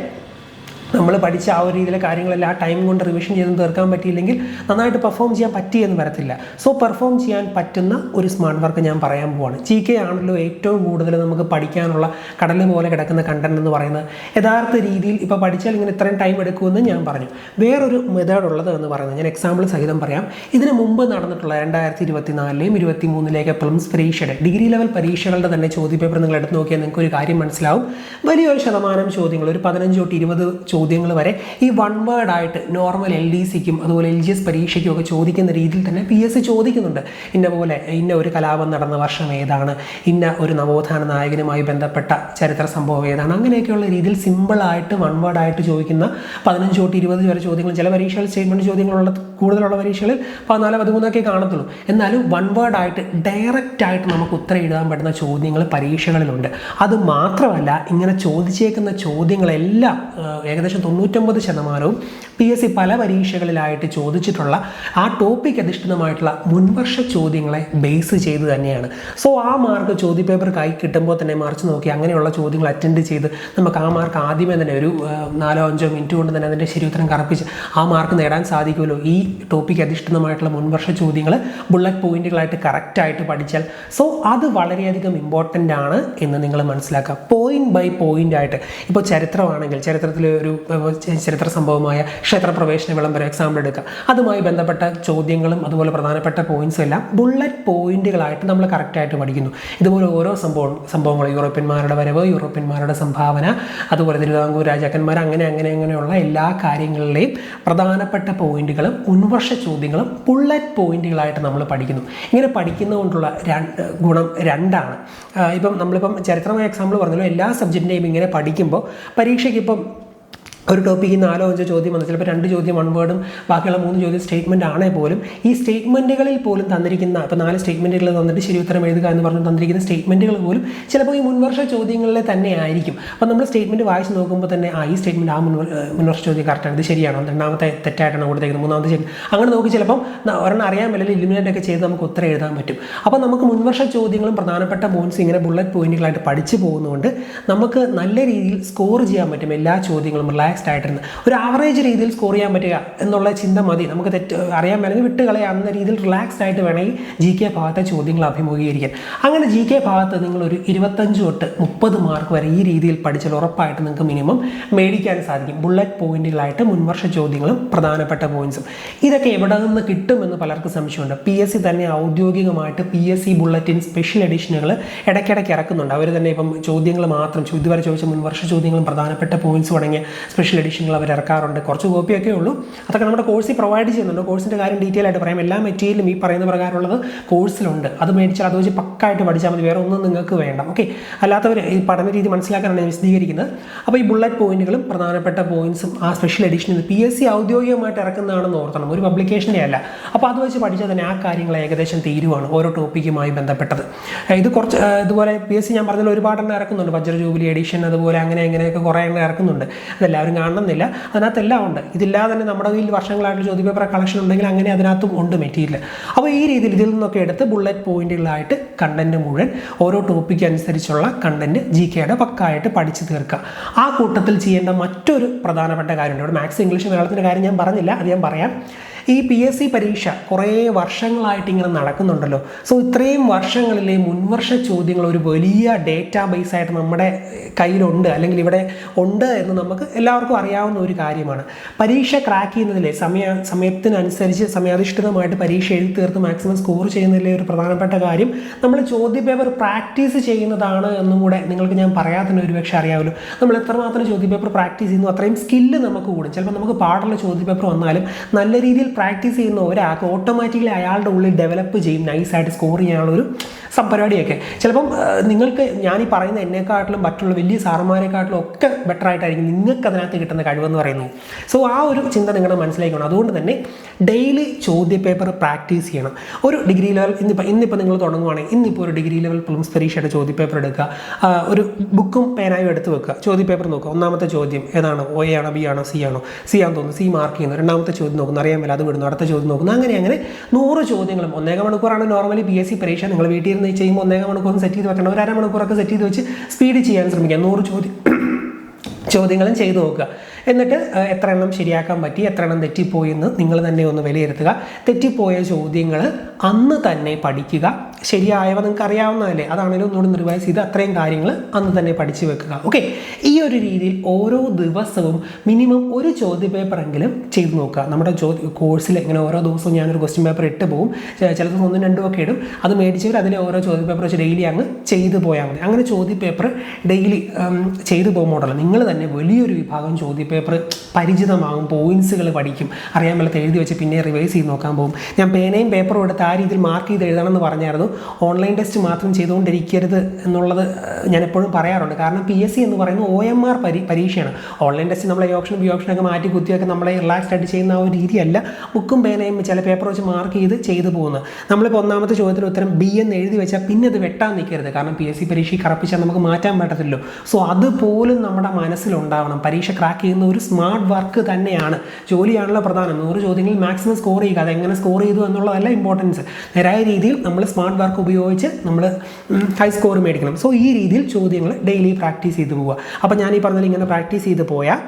നമ്മൾ പഠിച്ച ആ ഒരു രീതിയിലെ കാര്യങ്ങളെല്ലാം ആ ടൈം കൊണ്ട് റിവിഷൻ ചെയ്ത് തീർക്കാൻ പറ്റിയില്ലെങ്കിൽ നന്നായിട്ട് പെർഫോം ചെയ്യാൻ പറ്റിയെന്ന് വരത്തില്ല. സോ പെർഫോം ചെയ്യാൻ പറ്റുന്ന ഒരു സ്മാർട്ട് വർക്ക് ഞാൻ പറയാൻ പോവാണ്. ജി കെ ആണല്ലോ ഏറ്റവും കൂടുതൽ നമുക്ക് പഠിക്കാനുള്ള കടൽ പോലെ കിടക്കുന്ന കണ്ടന്റ് എന്ന് പറയുന്നത്. യഥാർത്ഥ രീതിയിൽ ഇപ്പോൾ പഠിച്ചാൽ ഇങ്ങനെ ഇത്രയും ടൈം എടുക്കുമെന്ന് ഞാൻ പറഞ്ഞു. വേറൊരു മെത്തേഡ് ഉള്ളത് എന്ന് പറയുന്നത് ഞാൻ എക്സാമ്പിൾ സഹിതം പറയാം. ഇതിന് മുമ്പ് നടന്നിട്ടുള്ള രണ്ടായിരത്തി ഇരുപത്തി നാലിലെയും ഇരുപത്തി മൂന്നിലേക്ക് പ്ലംസ് പരീക്ഷയുടെ ഡിഗ്രി ലെവൽ പരീക്ഷകളുടെ തന്നെ ചോദ്യപേപ്പർ നിങ്ങൾ എടുത്ത് നോക്കിയാൽ നിങ്ങൾക്ക് ഒരു കാര്യം മനസ്സിലാവും. വലിയൊരു ശതമാനം ചോദ്യങ്ങൾ ഒരു പതിനഞ്ച് തൊട്ട് ഇരുപത് ചോദ്യങ്ങൾ വരെ ഈ വൺ വേർഡ് ആയിട്ട് നോർമൽ എൽ ഡി സിക്കും അതുപോലെ എൽ ജി എസ് പരീക്ഷയ്ക്കും ഒക്കെ ചോദിക്കുന്ന രീതിയിൽ തന്നെ പി എസ് സി ചോദിക്കുന്നുണ്ട്. ഇന്ന പോലെ ഇന്ന ഒരു കലാപം നടന്ന വർഷം ഏതാണ്? ഇന്ന ഒരു നവോത്ഥാന നായകനുമായി ബന്ധപ്പെട്ട ചരിത്ര സംഭവം ഏതാണ്? അങ്ങനെയൊക്കെയുള്ള രീതിയിൽ സിമ്പിളായിട്ട് വൺ വേർഡ് ആയിട്ട് ചോദിക്കുന്ന പതിനഞ്ച് തൊട്ട് ഇരുപത് വരെ ചോദ്യങ്ങൾ ചില പരീക്ഷകൾ സ്റ്റേറ്റ്മെന്റ് ചോദ്യങ്ങളുള്ള കൂടുതലുള്ള പരീക്ഷകളിൽ പതിനാല് പതിമൂന്നൊക്കെ കാണത്തുള്ളൂ. എന്നാലും വൺ വേർഡ് ആയിട്ട് ഡയറക്റ്റ് ആയിട്ട് നമുക്ക് ഉത്തരം എഴുതാൻ പറ്റുന്ന ചോദ്യങ്ങൾ പരീക്ഷകളിലുണ്ട്. അത് മാത്രമല്ല ഇങ്ങനെ ചോദിച്ചേക്കുന്ന ചോദ്യങ്ങളെല്ലാം ആ, ഏകദേശം തൊണ്ണൂറ്റൊമ്പത് ശതമാനവും പി എസ് സി പല പരീക്ഷകളിലായിട്ട് ചോദിച്ചിട്ടുള്ള ആ ടോപ്പിക് അധിഷ്ഠിതമായിട്ടുള്ള മുൻവർഷ ചോദ്യങ്ങളെ ബേസ് ചെയ്ത് തന്നെയാണ്. സോ ആ മാർക്ക് ചോദ്യപേപ്പർ കൈ കിട്ടുമ്പോൾ തന്നെ മറിച്ച് നോക്കി അങ്ങനെയുള്ള ചോദ്യങ്ങൾ അറ്റൻഡ് ചെയ്ത് നമുക്ക് ആ മാർക്ക് ആദ്യമേ തന്നെ ഒരു നാലോ അഞ്ചോ മിനിറ്റ് കൊണ്ട് തന്നെ അതിന്റെ ശരിയുത്തരം കറപ്പിച്ച് ആ മാർക്ക് നേടാൻ സാധിക്കുമല്ലോ. ഈ ടോപ്പിക് അധിഷ്ഠിതമായിട്ടുള്ള മുൻവർഷ ചോദ്യങ്ങൾ ബുള്ളറ്റ് പോയിന്റുകളായിട്ട് കറക്റ്റായിട്ട് പഠിച്ചാൽ. സോ അത് വളരെയധികം ഇമ്പോർട്ടന്റ് ആണ് എന്ന് നിങ്ങൾ മനസ്സിലാക്കുക. പോയിന്റ് ബൈ പോയിന്റ് ആയിട്ട്. ഇപ്പോൾ ചരിത്രമാണെങ്കിൽ ചരിത്രത്തിലെ ഒരു ചരിത്ര സംഭവമായ ക്ഷേത്രപ്രവേശന വിളംബരം എക്സാമ്പിൾ എടുക്കുക അതുമായി ബന്ധപ്പെട്ട ചോദ്യങ്ങളും അതുപോലെ പ്രധാനപ്പെട്ട പോയിന്റ്സും എല്ലാം ബുള്ളറ്റ് പോയിന്റുകളായിട്ട് നമ്മൾ കറക്റ്റായിട്ട് പഠിക്കുന്നു. ഇതുപോലെ ഓരോ സംഭവം സംഭവങ്ങൾ യൂറോപ്യന്മാരുടെ വരവ് യൂറോപ്യന്മാരുടെ സംഭാവന അതുപോലെ തിരുവിതാംകൂർ രാജാക്കന്മാർ അങ്ങനെ അങ്ങനെ അങ്ങനെയുള്ള എല്ലാ കാര്യങ്ങളിലെയും പ്രധാനപ്പെട്ട പോയിന്റുകളും മുൻവർഷ ചോദ്യങ്ങളും ബുള്ളറ്റ് പോയിന്റുകളായിട്ട് നമ്മൾ പഠിക്കുന്നു. ഇങ്ങനെ പഠിക്കുന്നതുകൊണ്ടുള്ള രണ്ട് ഗുണം രണ്ടാണ്. ഇപ്പം നമ്മളിപ്പം ചരിത്രമായ എക്സാമ്പിൾ പറഞ്ഞല്ലോ എല്ലാ സബ്ജക്റ്റിന്റെയും ഇങ്ങനെ പഠിക്കുമ്പോൾ പരീക്ഷയ്ക്ക് ഇപ്പം ഒരു ടോപ്പിക്ക് നാലോ അഞ്ചോ ചോദ്യം വന്നു ചിലപ്പോൾ രണ്ട് ചോദ്യം വൺ വേർഡും ബാക്കിയുള്ള മൂന്ന് ചോദ്യം സ്റ്റേറ്റ്മെന്റ് ആണേ പോലും. ഈ സ്റ്റേറ്റ്മെന്റുകളിൽ പോലും തന്നിരിക്കുന്ന ഇപ്പോൾ നാല് സ്റ്റേറ്റ്മെന്റുകൾ തന്നിട്ട് ശരി ഉത്തരം എഴുതുക എന്ന് പറഞ്ഞ് തന്നിരിക്കുന്ന സ്റ്റേറ്റ്മെന്റുകൾ പോലും ചിലപ്പോൾ ഈ മുൻവർഷ ചോദ്യങ്ങളിലെ തന്നെ ആയിരിക്കും. അപ്പോൾ നമ്മൾ സ്റ്റേറ്റ്മെന്റ് വായിച്ച് നോക്കുമ്പോൾ തന്നെ ആ ഈ സ്റ്റേറ്റ്മെന്റ് ആ മുൻവർ മുൻവർഷ ചോദ്യം കറക്റ്റാണ് ഇത് ശരിയാണോ? രണ്ടാമത്തെ തെറ്റായിട്ടാണ് കൊടുത്തേക്കുന്നത്? മൂന്നാമത്തെ ശരി. അങ്ങനെ നോക്കി ചിലപ്പം ഒരെണ്ണം അറിയാൻ പറ്റില്ല ഇലിമിനേറ്റ് ഒക്കെ ചെയ്ത് നമുക്ക് ഉത്തരം എഴുതാൻ പറ്റും. അപ്പോൾ നമുക്ക് മുൻവർഷ ചോദ്യങ്ങളും പ്രധാനപ്പെട്ട പോയിന്റ്സ് ഇങ്ങനെ ബുള്ളറ്റ് പോയിന്റുകളായിട്ട് പഠിച്ചു പോകുന്നതുകൊണ്ട് നമുക്ക് നല്ല രീതിയിൽ സ്കോർ ചെയ്യാൻ പറ്റും എല്ലാ ചോദ്യങ്ങളും. റിലാക്സ്ഡ് ആയിട്ടിരുന്ന്. ഒരു ആവറേജ് രീതിയിൽ സ്കോർ ചെയ്യാൻ പറ്റുക എന്നുള്ള ചിന്ത മതി. നമുക്ക് തെറ്റ് അറിയാൻ മേലെങ്കിൽ വിട്ട് കളയാവുന്ന രീതിയിൽ റിലാക്സ്ഡ് ആയിട്ട് വേണമെങ്കിൽ ജി കെ ഭാഗത്തെ ചോദ്യങ്ങൾ അഭിമുഖീകരിക്കാൻ. അങ്ങനെ ജി കെ ഭാഗത്ത് നിങ്ങൾ ഒരു ഇരുപത്തഞ്ച് തൊട്ട് മുപ്പത് മാർക്ക് വരെ ഈ രീതിയിൽ പഠിച്ചാൽ ഉറപ്പായിട്ട് നിങ്ങൾക്ക് മിനിമം മേടിക്കാൻ സാധിക്കും. ബുള്ളറ്റ് പോയിന്റുകളായിട്ട് മുൻവർഷ ചോദ്യങ്ങളും പ്രധാനപ്പെട്ട പോയിന്റ്സും ഇതൊക്കെ എവിടെ നിന്ന് കിട്ടുമെന്ന് പലർക്കും സംശയമുണ്ട്. പി എസ് സി തന്നെ ഔദ്യോഗികമായിട്ട് P S C bulletin special എഡിഷനുകൾ ഇടയ്ക്കിടയ്ക്ക് ഇറക്കുന്നുണ്ട്. അവർ തന്നെ ഇപ്പം ചോദ്യങ്ങൾ മാത്രം ഇതുവരെ ചോദിച്ച മുൻവർഷ ചോദ്യങ്ങളും പ്രധാനപ്പെട്ട പോയിന്റ്സും അടങ്ങിയ സ്പെഷ്യൽ എഡിഷനുകൾ അവർ ഇറക്കാറുണ്ട്. കുറച്ച് കോപ്പിയൊക്കെ ഉള്ളൂ. അതൊക്കെ നമ്മുടെ കോഴ്സിൽ പ്രൊവൈഡ് ചെയ്യുന്നുണ്ട്. കോഴ്സിന്റെ കാര്യം ഡീറ്റെയിൽ ആയിട്ട് പറയാം. എല്ലാ മെറ്റീരിയലും ഈ പറയുന്ന പ്രകാരമുള്ളത് കോഴ്സിലുണ്ട് അത് മേടിച്ചാൽ അത് വെച്ച് പക്കായിട്ട് പഠിച്ചാൽ മതി. വേറെ ഒന്നും നിങ്ങൾക്ക് വേണ്ട. ഓക്കെ അല്ലാത്തവർ ഈ പഠന രീതി മനസ്സിലാക്കാനാണ് ഞാൻ വിശദീകരിക്കുന്നത്. അപ്പോൾ ഈ ബുള്ളറ്റ് പോയിന്റുകളും പ്രധാനപ്പെട്ട പോയിന്റ്സും ആ സ്പെഷ്യൽ എഡിഷനിൽ പി എസ് സി ഔദ്യോഗികമായിട്ട് ഇറക്കുന്നതാണെന്ന് ഓർത്തണം. ഒരു പബ്ലിക്കേഷന്റെ അല്ല. അപ്പോൾ അത് വെച്ച് പഠിച്ചാൽ തന്നെ ആ കാര്യങ്ങൾ ഏകദേശം തീരുവാണ്. ഓരോ ടോപ്പിക്കുമായി ബന്ധപ്പെട്ടത്. ഇത് കുറച്ച് ഇതുപോലെ പി എസ് സി ഞാൻ പറഞ്ഞാൽ ഒരുപാട് എണ്ണം ഇറക്കുന്നുണ്ട്. വജ്ര ജൂബിലി എഡിഷൻ അതുപോലെ അങ്ങനെ അങ്ങനെയൊക്കെ കുറേ എണ്ണം ഇറക്കുന്നുണ്ട്. അതെല്ലാവരും ആരും കാണണമെന്നില്ല അതിനകത്തെല്ലാം ഉണ്ട്. ഇതില്ലാതെ തന്നെ നമ്മുടെ കയ്യിൽ വർഷങ്ങളായിട്ട് ചോദ്യപേപ്പർ കളക്ഷൻ ഉണ്ടെങ്കിൽ അങ്ങനെ അതിനകത്തും ഉണ്ട് മെറ്റീരിയൽ അപ്പോൾ ഈ രീതിയിൽ ഇതിൽ നിന്നൊക്കെ എടുത്ത് ബുള്ളറ്റ് പോയിന്റുകളായിട്ട് കണ്ടന്റ് മുഴുവൻ ഓരോ ടോപ്പിക്ക് അനുസരിച്ചുള്ള കണ്ടന്റ് ജി കെയുടെ പക്കായിട്ട് പഠിച്ചു തീർക്കുക. ആ കൂട്ടത്തിൽ ചെയ്യേണ്ട മറ്റൊരു പ്രധാനപ്പെട്ട കാര്യമുണ്ട്. ഇവിടെ മാത്സ് ഇംഗ്ലീഷ് മലയാളത്തിന്റെ കാര്യം ഞാൻ പറഞ്ഞില്ല. അത് ഞാൻ പറയാം. ഈ പി എസ് സി പരീക്ഷ കുറേ വർഷങ്ങളായിട്ട് ഇങ്ങനെ നടക്കുന്നുണ്ടല്ലോ. സോ ഇത്രയും വർഷങ്ങളിലെ മുൻവർഷ ചോദ്യങ്ങൾ ഒരു വലിയ ഡേറ്റാ ബേസ് ആയിട്ട് നമ്മുടെ കയ്യിലുണ്ട് അല്ലെങ്കിൽ ഇവിടെ ഉണ്ട് എന്ന് നമുക്ക് എല്ലാവർക്കും അറിയാവുന്ന ഒരു കാര്യമാണ്. പരീക്ഷ ക്രാക്ക് ചെയ്യുന്നതിലെ സമയ സമയത്തിനനുസരിച്ച് സമയാധിഷ്ഠിതമായിട്ട് പരീക്ഷ എഴുതി തീർത്ത് മാക്സിമം സ്കോർ ചെയ്യുന്നതിലെ ഒരു പ്രധാനപ്പെട്ട കാര്യം നമ്മൾ ചോദ്യ പേപ്പർ പ്രാക്ടീസ് ചെയ്യുന്നതാണ് എന്നും കൂടെ നിങ്ങൾക്ക് ഞാൻ പറയാത്തതിന് ഒരുപക്ഷെ അറിയാമല്ലോ. നമ്മൾ എത്രമാത്രം ചോദ്യ പേപ്പർ പ്രാക്ടീസ് ചെയ്യുന്നു അത്രയും സ്കില്ല് നമുക്ക് കൂടും. ചിലപ്പോൾ നമുക്ക് പാടുള്ള ചോദ്യ പേപ്പർ വന്നാലും നല്ല രീതിയിൽ പ്രാക്ടീസ് ചെയ്യുന്ന ഒരാൾക്ക് ഓട്ടോമാറ്റിക്കലി അയാളുടെ ഉള്ളിൽ ഡെവലപ്പ് ചെയ്യും നൈസായിട്ട് സ്കോർ ചെയ്യാനുള്ള സംപരിപാടിയൊക്കെ ചിലപ്പം നിങ്ങൾക്ക് ഞാൻ ഈ പറയുന്ന എന്നെക്കാട്ടിലും മറ്റുള്ള വലിയ സാറന്മാരെക്കാട്ടിലും ഒക്കെ ബെറ്റർ ആയിട്ടായിരിക്കും നിങ്ങൾക്ക് അതിനകത്ത് കിട്ടുന്ന കഴിവെന്ന് പറയുന്നു സോ ആ ഒരു ചിന്ത നിങ്ങളുടെ മനസ്സിലാക്കണം. അതുകൊണ്ട് തന്നെ ഡെയിലി ചോദ്യ പേപ്പർ പ്രാക്ടീസ് ചെയ്യണം. ഒരു ഡിഗ്രി ലെവൽ ഇന്നിപ്പോൾ ഇന്നിപ്പോൾ നിങ്ങൾ തുടങ്ങുവാണെങ്കിൽ ഇന്നിപ്പോൾ ഒരു ഡിഗ്രി ലെവൽ പ്രിലിംസ് പരീക്ഷയുടെ ചോദ്യ പേപ്പർ എടുക്കുക ഒരു ബുക്കും പേനായും എടുത്ത് വെക്കുക. ചോദ്യ പേപ്പർ നോക്കുക. ഒന്നാമത്തെ ചോദ്യം ഏതാണ്? ഒ ആണോ? ബി ആണോ? സി ആണോ? സി ആണെന്ന് തോന്നുന്നു. സി മാർക്ക് ചെയ്യുന്നു. രണ്ടാമത്തെ ചോദ്യം നോക്കുന്നു. അറിയാൻ മേല അത് വിടുന്നു. അടുത്ത ചോദ്യം നോക്കുന്നു. അങ്ങനെ അങ്ങനെ നൂറ് ചോദ്യങ്ങളും. ഒന്നേക മണിക്കൂറാണ് നോർമലി പി എസ് സി പരീക്ഷ നിങ്ങൾ വീട്ടിൽ ഇരുന്ന് ചെയ്യുമ്പോൾ ഒന്നേക മണിക്കൂറും സെറ്റ് ചെയ്ത് വെക്കണം ഒരു അരമണിക്കൂറൊക്കെ സെറ്റ് ചെയ്ത് വെച്ച് സ്പീഡ് ചെയ്യാൻ ശ്രമിക്കുക. നൂറ് ചോദ്യം ചോദ്യങ്ങളും ചെയ്തു നോക്കുക. എന്നിട്ട് എത്ര എണ്ണം ശരിയാക്കാൻ പറ്റി എത്ര എണ്ണം തെറ്റിപ്പോയി എന്ന് നിങ്ങൾ തന്നെ ഒന്ന് വിലയിരുത്തുക. തെറ്റിപ്പോയ ചോദ്യങ്ങൾ അന്ന് തന്നെ പഠിക്കുക. ശരിയായവ നിങ്ങൾക്ക് അറിയാവുന്നതല്ലേ? അതാണെങ്കിലും ഒന്നുകൂടി റിവൈസ് ചെയ്ത് അത്രയും കാര്യങ്ങൾ അന്ന് തന്നെ പഠിച്ചു വെക്കുക. ഓക്കെ ഈ ഒരു രീതിയിൽ ഓരോ ദിവസവും മിനിമം ഒരു ചോദ്യ പേപ്പറെങ്കിലും ചെയ്തു നോക്കുക. നമ്മുടെ ചോദ്യ കോഴ്സിൽ ഇങ്ങനെ ഓരോ ദിവസവും ഞാനൊരു ക്വസ്റ്റ്യൻ പേപ്പർ ഇട്ട് പോകും ചില ദിവസം ഒന്നും രണ്ടും ഒക്കെ ഇടും. അത് മേടിച്ചവർ അതിലെ ഓരോ ചോദ്യ പേപ്പർ വെച്ച് ഡെയിലി അങ്ങ് ചെയ്തു പോയാൽ മതി. അങ്ങനെ ചോദ്യ പേപ്പർ ഡെയിലി ചെയ്തു പോകുമ്പോഴല്ല നിങ്ങൾ തന്നെ വലിയൊരു വിഭാഗം ചോദ്യ പേപ്പർ പരിചിതമാകും. പോയിൻസുകൾ പഠിക്കും. അറിയാൻ മേലത്ത് എഴുതി വെച്ച് പിന്നെ റിവൈസ് ചെയ്ത് നോക്കാൻ പോകും ഞാൻ പേനയും പേപ്പറും എടുത്ത് ആ രീതിയിൽ മാർക്ക് ചെയ്ത് എഴുതണം എന്ന് പറഞ്ഞായിരുന്നു. ഓൺലൈൻ ടെസ്റ്റ് മാത്രം ചെയ്തുകൊണ്ടിരിക്കരുത് എന്നുള്ളത് ഞാൻ എപ്പോഴും പറയാറുണ്ട്. കാരണം പി എസ് സി എന്ന് പറയുന്നത് ഒ എം ആർ പരി പരീക്ഷയാണ്. ഓൺലൈൻ ടെസ്റ്റ് നമ്മൾ എ ഓപ്ഷൻ ബി ഓപ്ഷനൊക്കെ മാറ്റി കുത്തിയൊക്കെ നമ്മളെ റിലാക്സ് ആയിട്ട് ചെയ്യുന്ന ആ ഒരു രീതിയല്ല. ബുക്കും പേനയും ചില പേപ്പർ വെച്ച് മാർക്ക് ചെയ്ത് ചെയ്തു പോകുന്നത് നമ്മളിപ്പോൾ ഒന്നാമത്തെ ചോദ്യത്തിന് ഉത്തരം ബി എന്ന് എഴുതി വെച്ചാൽ പിന്നെ അത് വെട്ടാൻ നിൽക്കരുത്. കാരണം പി എസ് സി പരീക്ഷ കറപ്പിച്ചാൽ നമുക്ക് മാറ്റാൻ പറ്റത്തില്ലല്ലോ. സോ അതുപോലും നമ്മുടെ മനസ്സിലുണ്ടാവണം. പരീക്ഷ ക്രാക്ക് ചെയ്യുന്ന ഒരു സ്മാർട്ട് വർക്ക് തന്നെയാണ്. ജോലിയാണല്ലോ പ്രധാനം. നൂറ് ചോദ്യങ്ങളിൽ മാക്സിമം സ്കോർ ചെയ്യുക. അതെങ്ങനെ സ്കോർ ചെയ്തു എന്നുള്ളതല്ല ഇമ്പോർട്ടൻസ്. നേരായ രീതിയിൽ നമ്മൾ സ്മാർട്ട് വർക്ക് ഉപയോഗിച്ച് നമ്മൾ ഹൈ സ്കോർ മേടിക്കണം. സോ ഈ രീതിയിൽ ചോദ്യങ്ങൾ ഡെയിലി പ്രാക്ടീസ് ചെയ്ത് പോവുക. അപ്പോൾ ഞാൻ ഈ പറഞ്ഞാൽ ഇങ്ങനെ പ്രാക്ടീസ് ചെയ്ത് പോയാൽ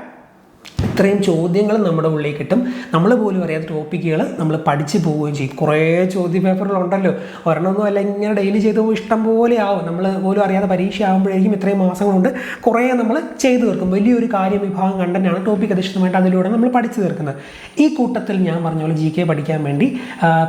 ഇത്രയും ചോദ്യങ്ങൾ നമ്മുടെ ഉള്ളിൽ കിട്ടും. നമ്മൾ പോലും അറിയാത്ത ടോപ്പിക്കുകൾ നമ്മൾ പഠിച്ചു പോവുകയും ചെയ്യും. കുറേ ചോദ്യ പേപ്പറുകളുണ്ടല്ലോ ഒരെണ്ണമൊന്നും അല്ല ഇങ്ങനെ ഡെയിലി ചെയ്ത് പോകും ഇഷ്ടം പോലെ ആവും. നമ്മൾ പോലും അറിയാതെ പരീക്ഷ ആകുമ്പോഴേക്കും ഇത്രയും മാസം കൊണ്ട് കുറേ നമ്മൾ ചെയ്തു തീർക്കും. വലിയൊരു കാര്യം വിഭാഗം കണ്ടന്റാണ് ടോപ്പിക് അധിഷ്ഠിതമായിട്ട് അതിലൂടെ നമ്മൾ പഠിച്ചു തീർക്കുന്നത്. ഈ കൂട്ടത്തിൽ ഞാൻ പറഞ്ഞ പോലെ ജി കെ പഠിക്കാൻ വേണ്ടി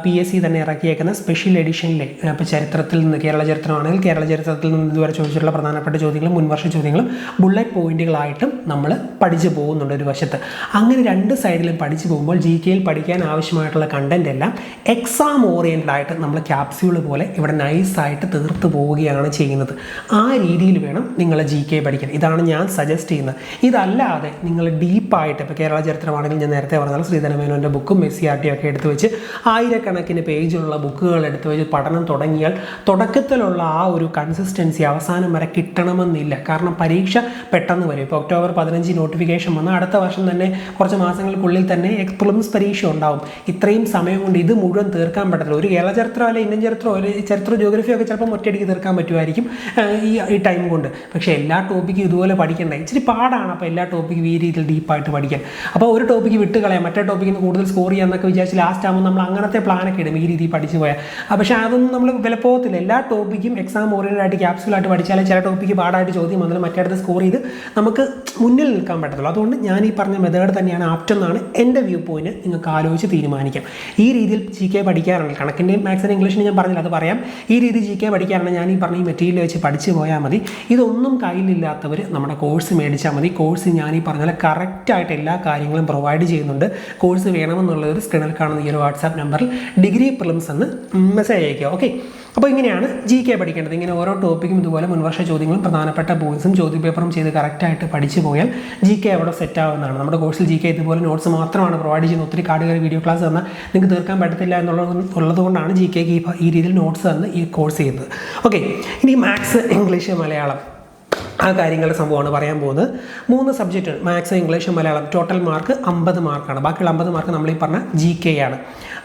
പി എസ് സി തന്നെ ഇറക്കിയേക്കുന്ന സ്പെഷ്യൽ എഡിഷനിലെ ഇപ്പോൾ ചരിത്രത്തിൽ നിന്ന് കേരള ചരിത്രമാണെങ്കിൽ കേരള ചരിത്രത്തിൽ നിന്ന് ഇതുവരെ ചോദിച്ചിട്ടുള്ള പ്രധാനപ്പെട്ട ചോദ്യങ്ങളും മുൻവർഷ ചോദ്യങ്ങളും ബുള്ളറ്റ് പോയിന്റുകളായിട്ടും നമ്മൾ പഠിച്ചു പോകുന്നുണ്ട് ഒരു വശത്ത്. അങ്ങനെ രണ്ട് സൈഡിലും പഠിച്ചു പോകുമ്പോൾ ജി കെയിൽ പഠിക്കാൻ ആവശ്യമായിട്ടുള്ള കണ്ടന്റ് എല്ലാം എക്സാം ഓറിയന്റഡ് ആയിട്ട് നമ്മൾ ക്യാപ്സ്യൂൾ പോലെ ഇവിടെ നൈസായിട്ട് തീർത്ത് പോവുകയാണ് ചെയ്യുന്നത്. ആ രീതിയിൽ വേണം നിങ്ങൾ ജി കെ പഠിക്കാൻ. ഇതാണ് ഞാൻ സജസ്റ്റ് ചെയ്യുന്നത്. ഇതല്ലാതെ നിങ്ങൾ ഡീപ്പായിട്ട് ഇപ്പോൾ കേരള ചരിത്രമാണെങ്കിൽ ഞാൻ നേരത്തെ പറഞ്ഞാൽ ശ്രീധരമേനോന്റെ ബുക്കും എസ് സി ആർ ടി ഒക്കെ എടുത്ത് വെച്ച് ആയിരക്കണക്കിന് പേജുള്ള ബുക്കുകൾ എടുത്ത് വെച്ച് പഠനം തുടങ്ങിയാൽ തുടക്കത്തിലുള്ള ആ ഒരു കൺസിസ്റ്റൻസി അവസാനം വരെ കിട്ടണമെന്നില്ല. കാരണം പരീക്ഷ പെട്ടെന്ന് വരും. ഇപ്പോൾ ഒക്ടോബർ പതിനഞ്ച് നോട്ടിഫിക്കേഷൻ വന്ന് അടുത്ത വർഷം തന്നെ കുറച്ച് മാസങ്ങൾക്കുള്ളിൽ തന്നെ എക്സ്പ്ലംസ് പരീക്ഷ ഉണ്ടാവും. ഇത്രയും സമയം കൊണ്ട് ഇത് മുഴുവൻ തീർക്കാൻ പറ്റത്തില്ല. ഒരു കേരള ചരിത്രം അല്ലെങ്കിൽ ഇന്ത്യൻ ചരിത്രമോ ഒരു ചരിത്ര ജോഗ്രഫിയോ ഒക്കെ ചിലപ്പോൾ ഒറ്റയടിക്ക് തീർക്കാൻ പറ്റുമായിരിക്കും ഈ ഈ ടൈം കൊണ്ട്. പക്ഷേ എല്ലാ ടോപ്പിക്കും ഇതുപോലെ പഠിക്കേണ്ട? ഇച്ചിരി പാടാണ് അപ്പോൾ എല്ലാ ടോപ്പിക്കും ഈ രീതിയിൽ ഡീപ്പായിട്ട് പഠിക്കാൻ. അപ്പോൾ ഒരു ടോപ്പിക്ക് വിട്ട് കളയാം. മറ്റേ ടോപ്പിക്കിൽ നിന്ന് കൂടുതൽ സ്കോർ ചെയ്യാമെന്നൊക്കെ വിചാരിച്ച് ലാസ്റ്റ് ആകുമ്പോൾ നമ്മൾ അങ്ങനത്തെ പ്ലാനൊക്കെ ഇടും ഈ രീതിയിൽ പഠിച്ചു പോയാൽ. പക്ഷേ അതൊന്നും നമ്മൾ വിലപ്പോകത്തില്ല എല്ലാ ടോപ്പിക്കും എക്സാം ഓറിയന്റഡ് ആയിട്ട് ക്യാപ്സുലായിട്ട് പഠിച്ചാലേ ചില ടോപ്പിക്ക് പാടായിട്ട് ചോദ്യം വന്നാലും മറ്റേടത്ത് സ്കോർ ചെയ്ത് നമുക്ക് മുന്നിൽ നിൽക്കാൻ പറ്റത്തുള്ളൂ. അതുകൊണ്ട് ഞാൻ ഈ പറഞ്ഞ മെത്തേഡ് തന്നെയാണ് ആപ്റ്റെന്നാണ് എന്റെ വ്യൂ പോയിന്റ് നിങ്ങൾക്ക് ആലോചിച്ച് തീരുമാനിക്കാം. ഈ രീതിയിൽ ജി കെ പഠിക്കാറുണ്ട്. കണക്കിന്റെയും മാത്സിന്റെ ഇംഗ്ലീഷിന് ഞാൻ പറഞ്ഞില്ല അത് പറയാം. ഈ രീതി ജി കെ പഠിക്കാറുണ്ട്. ഞാൻ ഈ പറഞ്ഞ ഈ മെറ്റീരിയൽ വെച്ച് പഠിച്ചു പോയാൽ മതി. ഇതൊന്നും കയ്യിലില്ലാത്തവർ നമ്മുടെ കോഴ്സ് മേടിച്ചാൽ മതി. കോഴ്സ് ഞാൻ ഈ പറഞ്ഞ പോലെ കറക്റ്റായിട്ട് എല്ലാ കാര്യങ്ങളും പ്രൊവൈഡ് ചെയ്യുന്നുണ്ട്. കോഴ്സ് വേണമെന്നുള്ള ഒരു സ്ക്രീനിൽ കാണുന്ന ഈ ഒരു വാട്സാപ്പ് നമ്പറിൽ ഡിഗ്രി പ്രിലിംസ് എന്ന് മെസ്സേജ് അയക്കുക ഓക്കെ അപ്പോൾ ഇങ്ങനെയാണ് ജി കെ പഠിക്കേണ്ടത്. ഇങ്ങനെ ഓരോ ടോപ്പിക്കും ഇതുപോലെ മുൻവർഷ ചോദ്യങ്ങളും പ്രധാനപ്പെട്ട പോയിന്റ്സും ചോദ്യ പേപ്പറും ചെയ്ത് കറക്റ്റായിട്ട് പഠിച്ചു പോയാൽ ജി കെ അവിടെ സെറ്റ് ആവുന്നതാണ്. നമ്മുടെ കോഴ്സിൽ ജി കെ ഇതുപോലെ നോട്ട്സ് മാത്രമാണ് പ്രൊവൈഡ് ചെയ്യുന്നത്. ഒത്തിരി കാർഡുകൾ വീഡിയോ ക്ലാസ് തന്ന നിങ്ങൾക്ക് തീർക്കാൻ പറ്റത്തില്ല എന്നുള്ളത് ഉള്ളതുകൊണ്ടാണ് ജി കെക്ക് ഈ ഈ രീതിയിൽ നോട്ട്സ് തന്ന് ഈ കോഴ്സ് ചെയ്യുന്നത്. ഓക്കെ ഇനി മാത്സ് ഇംഗ്ലീഷ് മലയാളം. ആ കാര്യങ്ങളുടെ സംഭവമാണ് പറയാൻ പോകുന്നത്. മൂന്ന് subject maths English Malayalam. Total mark അമ്പത് മാർക്കാണ് ബാക്കിയുള്ള അമ്പത് മാർക്ക് നമ്മൾ ഈ പറഞ്ഞ ജി കെ ആണ്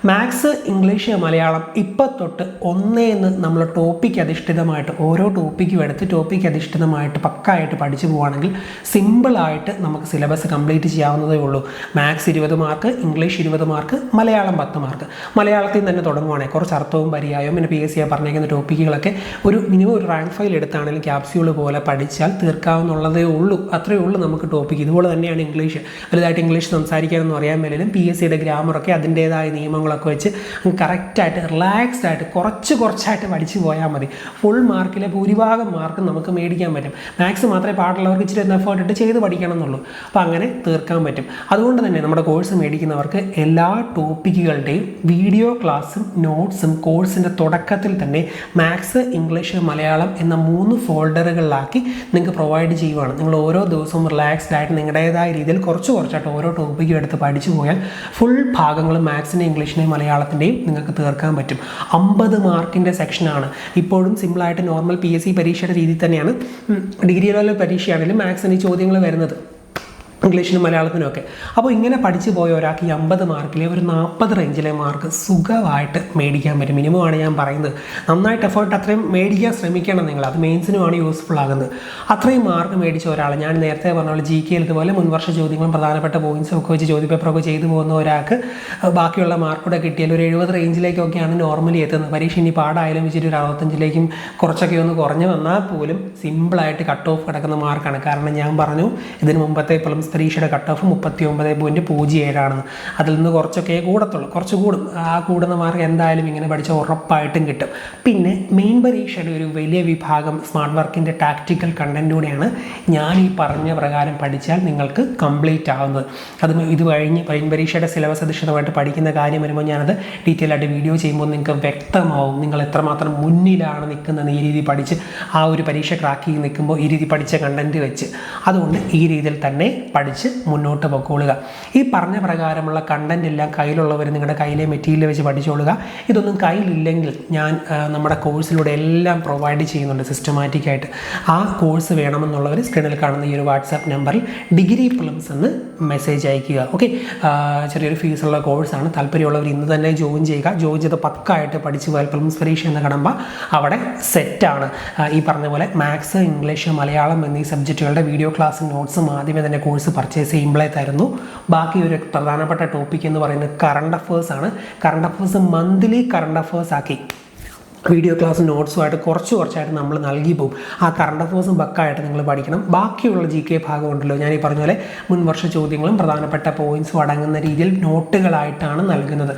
മാത്സ് ഇംഗ്ലീഷ് മലയാളം ഇപ്പം തൊട്ട് ഒന്നേന്ന് നമ്മൾ ടോപ്പിക്ക് അധിഷ്ഠിതമായിട്ട് ഓരോ ടോപ്പിക്കും എടുത്ത് ടോപ്പിക്ക് അധിഷ്ഠിതമായിട്ട് പക്കായിട്ട് പഠിച്ചു പോവുകയാണെങ്കിൽ സിമ്പിളായിട്ട് നമുക്ക് സിലബസ് കംപ്ലീറ്റ് ചെയ്യാവുന്നതേ ഉള്ളൂ. മാത്സ് ഇരുപത് മാർക്ക് ഇംഗ്ലീഷ് ഇരുപത് മാർക്ക് മലയാളം പത്ത് മാർക്ക് മലയാളത്തിൽ തന്നെ തുടങ്ങുവാണെങ്കിൽ കുറച്ച് അർത്ഥവും പര്യായവും പിന്നെ പി എസ് സി പറഞ്ഞേക്കുന്ന ടോപ്പിക്കുകളൊക്കെ ഒരു മിനിമം ഒരു റാങ്ക് ഫയൽ എടുത്താണെങ്കിലും ക്യാപ്സ്യൂൾ പോലെ പഠിച്ചാൽ തീർക്കാവുന്നുള്ളതേ ഉള്ളൂ. അത്രയേ ഉള്ളൂ നമുക്ക് ടോപ്പിക്ക് ഇതുപോലെ തന്നെയാണ് ഇംഗ്ലീഷ്. വലുതായിട്ട് ഇംഗ്ലീഷ് സംസാരിക്കാനൊന്നും അറിയാൻ മേലും പി എസ് സിയുടെ ഗ്രാമറൊക്കെ അതിന്റേതായ നിയമങ്ങളൊക്കെ വെച്ച് കറക്റ്റായിട്ട് റിലാക്സ്ഡ് ആയിട്ട് കുറച്ച് കുറച്ചായിട്ട് പഠിച്ചു പോയാൽ മതി. ഫുൾ മാർക്കിലെ ഭൂരിഭാഗം മാർക്ക് നമുക്ക് മേടിക്കാൻ പറ്റും. മാത്സ് മാത്രമേ പാടുള്ളവർക്ക് ഇച്ചിരി ഒന്ന് എഫേർട്ട് ഇട്ട് ചെയ്ത് പഠിക്കണം എന്നുള്ളൂ അപ്പോൾ അങ്ങനെ തീർക്കാൻ പറ്റും. അതുകൊണ്ട് തന്നെ നമ്മുടെ കോഴ്സ് മേടിക്കുന്നവർക്ക് എല്ലാ ടോപ്പിക്കുകളുടെയും വീഡിയോ ക്ലാസ്സും നോട്ട്സും കോഴ്സിന്റെ തുടക്കത്തിൽ തന്നെ മാത്സ് ഇംഗ്ലീഷ് മലയാളം എന്ന മൂന്ന് ഫോൾഡറുകളിലാക്കി നിങ്ങൾക്ക് പ്രൊവൈഡ് ചെയ്യുവാണ്. നിങ്ങൾ ഓരോ ദിവസവും റിലാക്സ്ഡ് ആയിട്ട് നിങ്ങളുടേതായ രീതിയിൽ കുറച്ച് കുറച്ചായിട്ട് ഓരോ ടോപ്പിക്കും എടുത്ത് പഠിച്ചു പോയാൽ ഫുൾ ഭാഗങ്ങളും മാത്സിനെയും ഇംഗ്ലീഷിനെയും മലയാളത്തിന്റെയും നിങ്ങൾക്ക് തീർക്കാൻ പറ്റും. അമ്പത് മാർക്കിന്റെ സെക്ഷനാണ് ഇപ്പോഴും സിമ്പിളായിട്ട് നോർമൽ പി എസ് സി പരീക്ഷയുടെ രീതിയിൽ തന്നെയാണ്. ഡിഗ്രി ലെവൽ പരീക്ഷയാണെങ്കിലും മാത്സിന് ചോദ്യങ്ങൾ വരുന്നത്. ഇംഗ്ലീഷിനും മലയാളത്തിനും ഒക്കെ അപ്പോൾ ഇങ്ങനെ പഠിച്ചു പോയ ഒരാൾക്ക് ഈ അമ്പത് മാർക്കിലെ ഒരു നാൽപ്പത് റേഞ്ചിലെ മാർക്ക് സുഖമായിട്ട് മേടിക്കാൻ പറ്റും. മിനിമം ആണ് ഞാൻ പറയുന്നത്. നന്നായിട്ട് എഫേർട്ട് അത്രയും മേടിക്കാൻ ശ്രമിക്കണം നിങ്ങൾ. അത് മെയിൻസിനുമാണ് യൂസ്ഫുൾ ആകുന്നത്. അത്രയും മാർക്ക് മേടിച്ച ഒരാൾ ഞാൻ നേരത്തെ പറഞ്ഞ പോലെ ജി കെ ഇതുപോലെ മുൻവർഷ ചോദ്യങ്ങളും പ്രധാനപ്പെട്ട പോയിന്റ്സും ഒക്കെ വെച്ച് ചോദ്യപേപ്പറൊക്കെ ചെയ്തു പോകുന്ന ഒരാൾക്ക് ബാക്കിയുള്ള മാർക്കൂടെ കിട്ടിയാൽ ഒരു എഴുപത് റേഞ്ചിലേക്കൊക്കെയാണ് നോർമലി എത്തുന്നത്. പരീക്ഷ ഇനി പാടായാലും വെച്ചിട്ട് ഒരു അറുപത്തഞ്ചിലേക്കും കുറച്ചൊക്കെ ഒന്ന് കുറഞ്ഞു വന്നാൽ പോലും സിമ്പിളായിട്ട് കട്ട് ഓഫ് കിടക്കുന്ന മാർക്കാണ് കാരണം ഞാൻ പറഞ്ഞു ഇതിന് മുമ്പത്തെ പ്ലംസ് പരീക്ഷയുടെ കട്ട് ഓഫ് മുപ്പത്തി ഒമ്പത് പോയിന്റ് പൂജ്യം ഏഴാണെന്ന് അതിൽ നിന്ന് കുറച്ചൊക്കെ കൂടത്തുള്ളൂ. കുറച്ച് കൂടും ആ കൂടുന്ന മാർക്ക് എന്തായാലും ഇങ്ങനെ പഠിച്ചാൽ ഉറപ്പായിട്ടും കിട്ടും. പിന്നെ മെയിൻ പരീക്ഷയുടെ ഒരു വലിയ വിഭാഗം സ്മാർട്ട് വർക്കിന്റെ ടാക്റ്റിക്കൽ കണ്ടന്റൂടെയാണ് ഞാൻ ഈ പറഞ്ഞ പ്രകാരം പഠിച്ചാൽ നിങ്ങൾക്ക് കംപ്ലീറ്റ് ആവുന്നത്. അത് ഇത് കഴിഞ്ഞ് മെയിൻ പരീക്ഷയുടെ സിലബസ് അധിഷ്ഠിതമായിട്ട് പഠിക്കുന്ന കാര്യം വരുമ്പോൾ ഞാനത് ഡീറ്റെയിൽ ആയിട്ട് വീഡിയോ ചെയ്യുമ്പോൾ നിങ്ങൾക്ക് വ്യക്തമാവും. നിങ്ങൾ എത്രമാത്രം മുന്നിലാണ് നിൽക്കുന്നത് ഈ രീതി പഠിച്ച് ആ ഒരു പരീക്ഷ ക്രാക്ക് ചെയ്ത് നിൽക്കുമ്പോൾ ഈ രീതി പഠിച്ച കണ്ടന്റ് വെച്ച്. അതുകൊണ്ട് ഈ രീതിയിൽ തന്നെ പഠിച്ച് മുന്നോട്ട് പൊക്കോളുക. ഈ പറഞ്ഞ പ്രകാരമുള്ള കണ്ടന്റ് എല്ലാം കയ്യിലുള്ളവർ നിങ്ങളുടെ കയ്യിലെ മെറ്റീരിയൽ വെച്ച് പഠിച്ചോളുക. ഇതൊന്നും കയ്യിലില്ലെങ്കിൽ ഞാൻ നമ്മുടെ കോഴ്സിലൂടെ എല്ലാം പ്രൊവൈഡ് ചെയ്യുന്നുണ്ട് സിസ്റ്റമാറ്റിക്കായിട്ട് ആ കോഴ്സ് വേണമെന്നുള്ളവർ സ്ക്രീനിൽ കാണുന്ന ഈ ഒരു വാട്സാപ്പ് നമ്പറിൽ ഡിഗ്രി പ്ലംസ് എന്ന് മെസ്സേജ് അയക്കുക ഓക്കെ ചെറിയൊരു ഫീസുള്ള കോഴ്സാണ് താല്പര്യമുള്ളവർ ഇന്ന് തന്നെ ജോയിൻ ചെയ്യുക. ജോയിൻ ചെയ്ത് പക്കായിട്ട് പഠിച്ച് പോയാൽ പ്ലംസ് പരീക്ഷ എന്ന് കാണുമ്പോൾ അവിടെ സെറ്റാണ് ഈ പറഞ്ഞ പോലെ മാത്സ് ഇംഗ്ലീഷ് മലയാളം എന്നീ സബ്ജക്റ്റുകളുടെ വീഡിയോ ക്ലാസ് നോട്ട്സും ആദ്യമേ തന്നെ കോഴ്സ് പർച്ചേസ് ചെയ്യുമ്പോഴേ ബാക്കി ഒരു പ്രധാനപ്പെട്ട ടോപ്പിക് എന്ന് പറയുന്നത് കറണ്ട് അഫേഴ്സ് ആണ്. Current affairs monthly current affairs ആക്കി. വീഡിയോ ക്ലാസ് നോട്ട്സുമായിട്ട് കുറച്ച് കുറച്ചായിട്ട് നമ്മൾ നൽകി പോകും. ആ കറണ്ട് അഫേഴ്സും ബക്കായിട്ട് നിങ്ങൾ പഠിക്കണം. ബാക്കിയുള്ള ജി കെ ഭാഗം ഉണ്ടല്ലോ ഞാൻ ഈ പറഞ്ഞ പോലെ മുൻവർഷ ചോദ്യങ്ങളും പ്രധാനപ്പെട്ട പോയിന്റ്സും അടങ്ങുന്ന രീതിയിൽ നോട്ടുകളായിട്ടാണ് നൽകുന്നത്.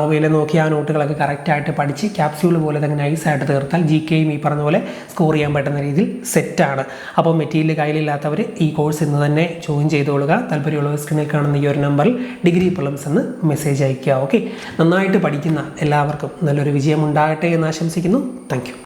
മൊബൈലിൽ നോക്കി ആ നോട്ടുകളൊക്കെ കറക്റ്റായിട്ട് പഠിച്ച് ക്യാപ്സ്യൂൾ പോലെ തന്നെ നൈസായിട്ട് തീർത്താൽ ജി കെയും ഈ പറഞ്ഞ പോലെ സ്കോർ ചെയ്യാൻ പറ്റുന്ന രീതിയിൽ സെറ്റാണ് അപ്പോൾ മെറ്റീരിയൽ കയ്യിലില്ലാത്തവർ ഈ കോഴ്സ് ഇന്ന് തന്നെ ജോയിൻ ചെയ്തോളുക. താല്പര്യമുള്ളവർ സ്ക്രീനിൽ കാണുന്ന ഈ ഒരു നമ്പറിൽ ഡിഗ്രി പ്ലംസ് എന്ന് മെസ്സേജ് അയയ്ക്കുക. ഓക്കെ നന്നായിട്ട് പഠിക്കുന്ന എല്ലാവർക്കും നല്ലൊരു വിജയം ഉണ്ടാകട്ടെ എന്ന് ആശംസിക്കുന്നു. താങ്ക്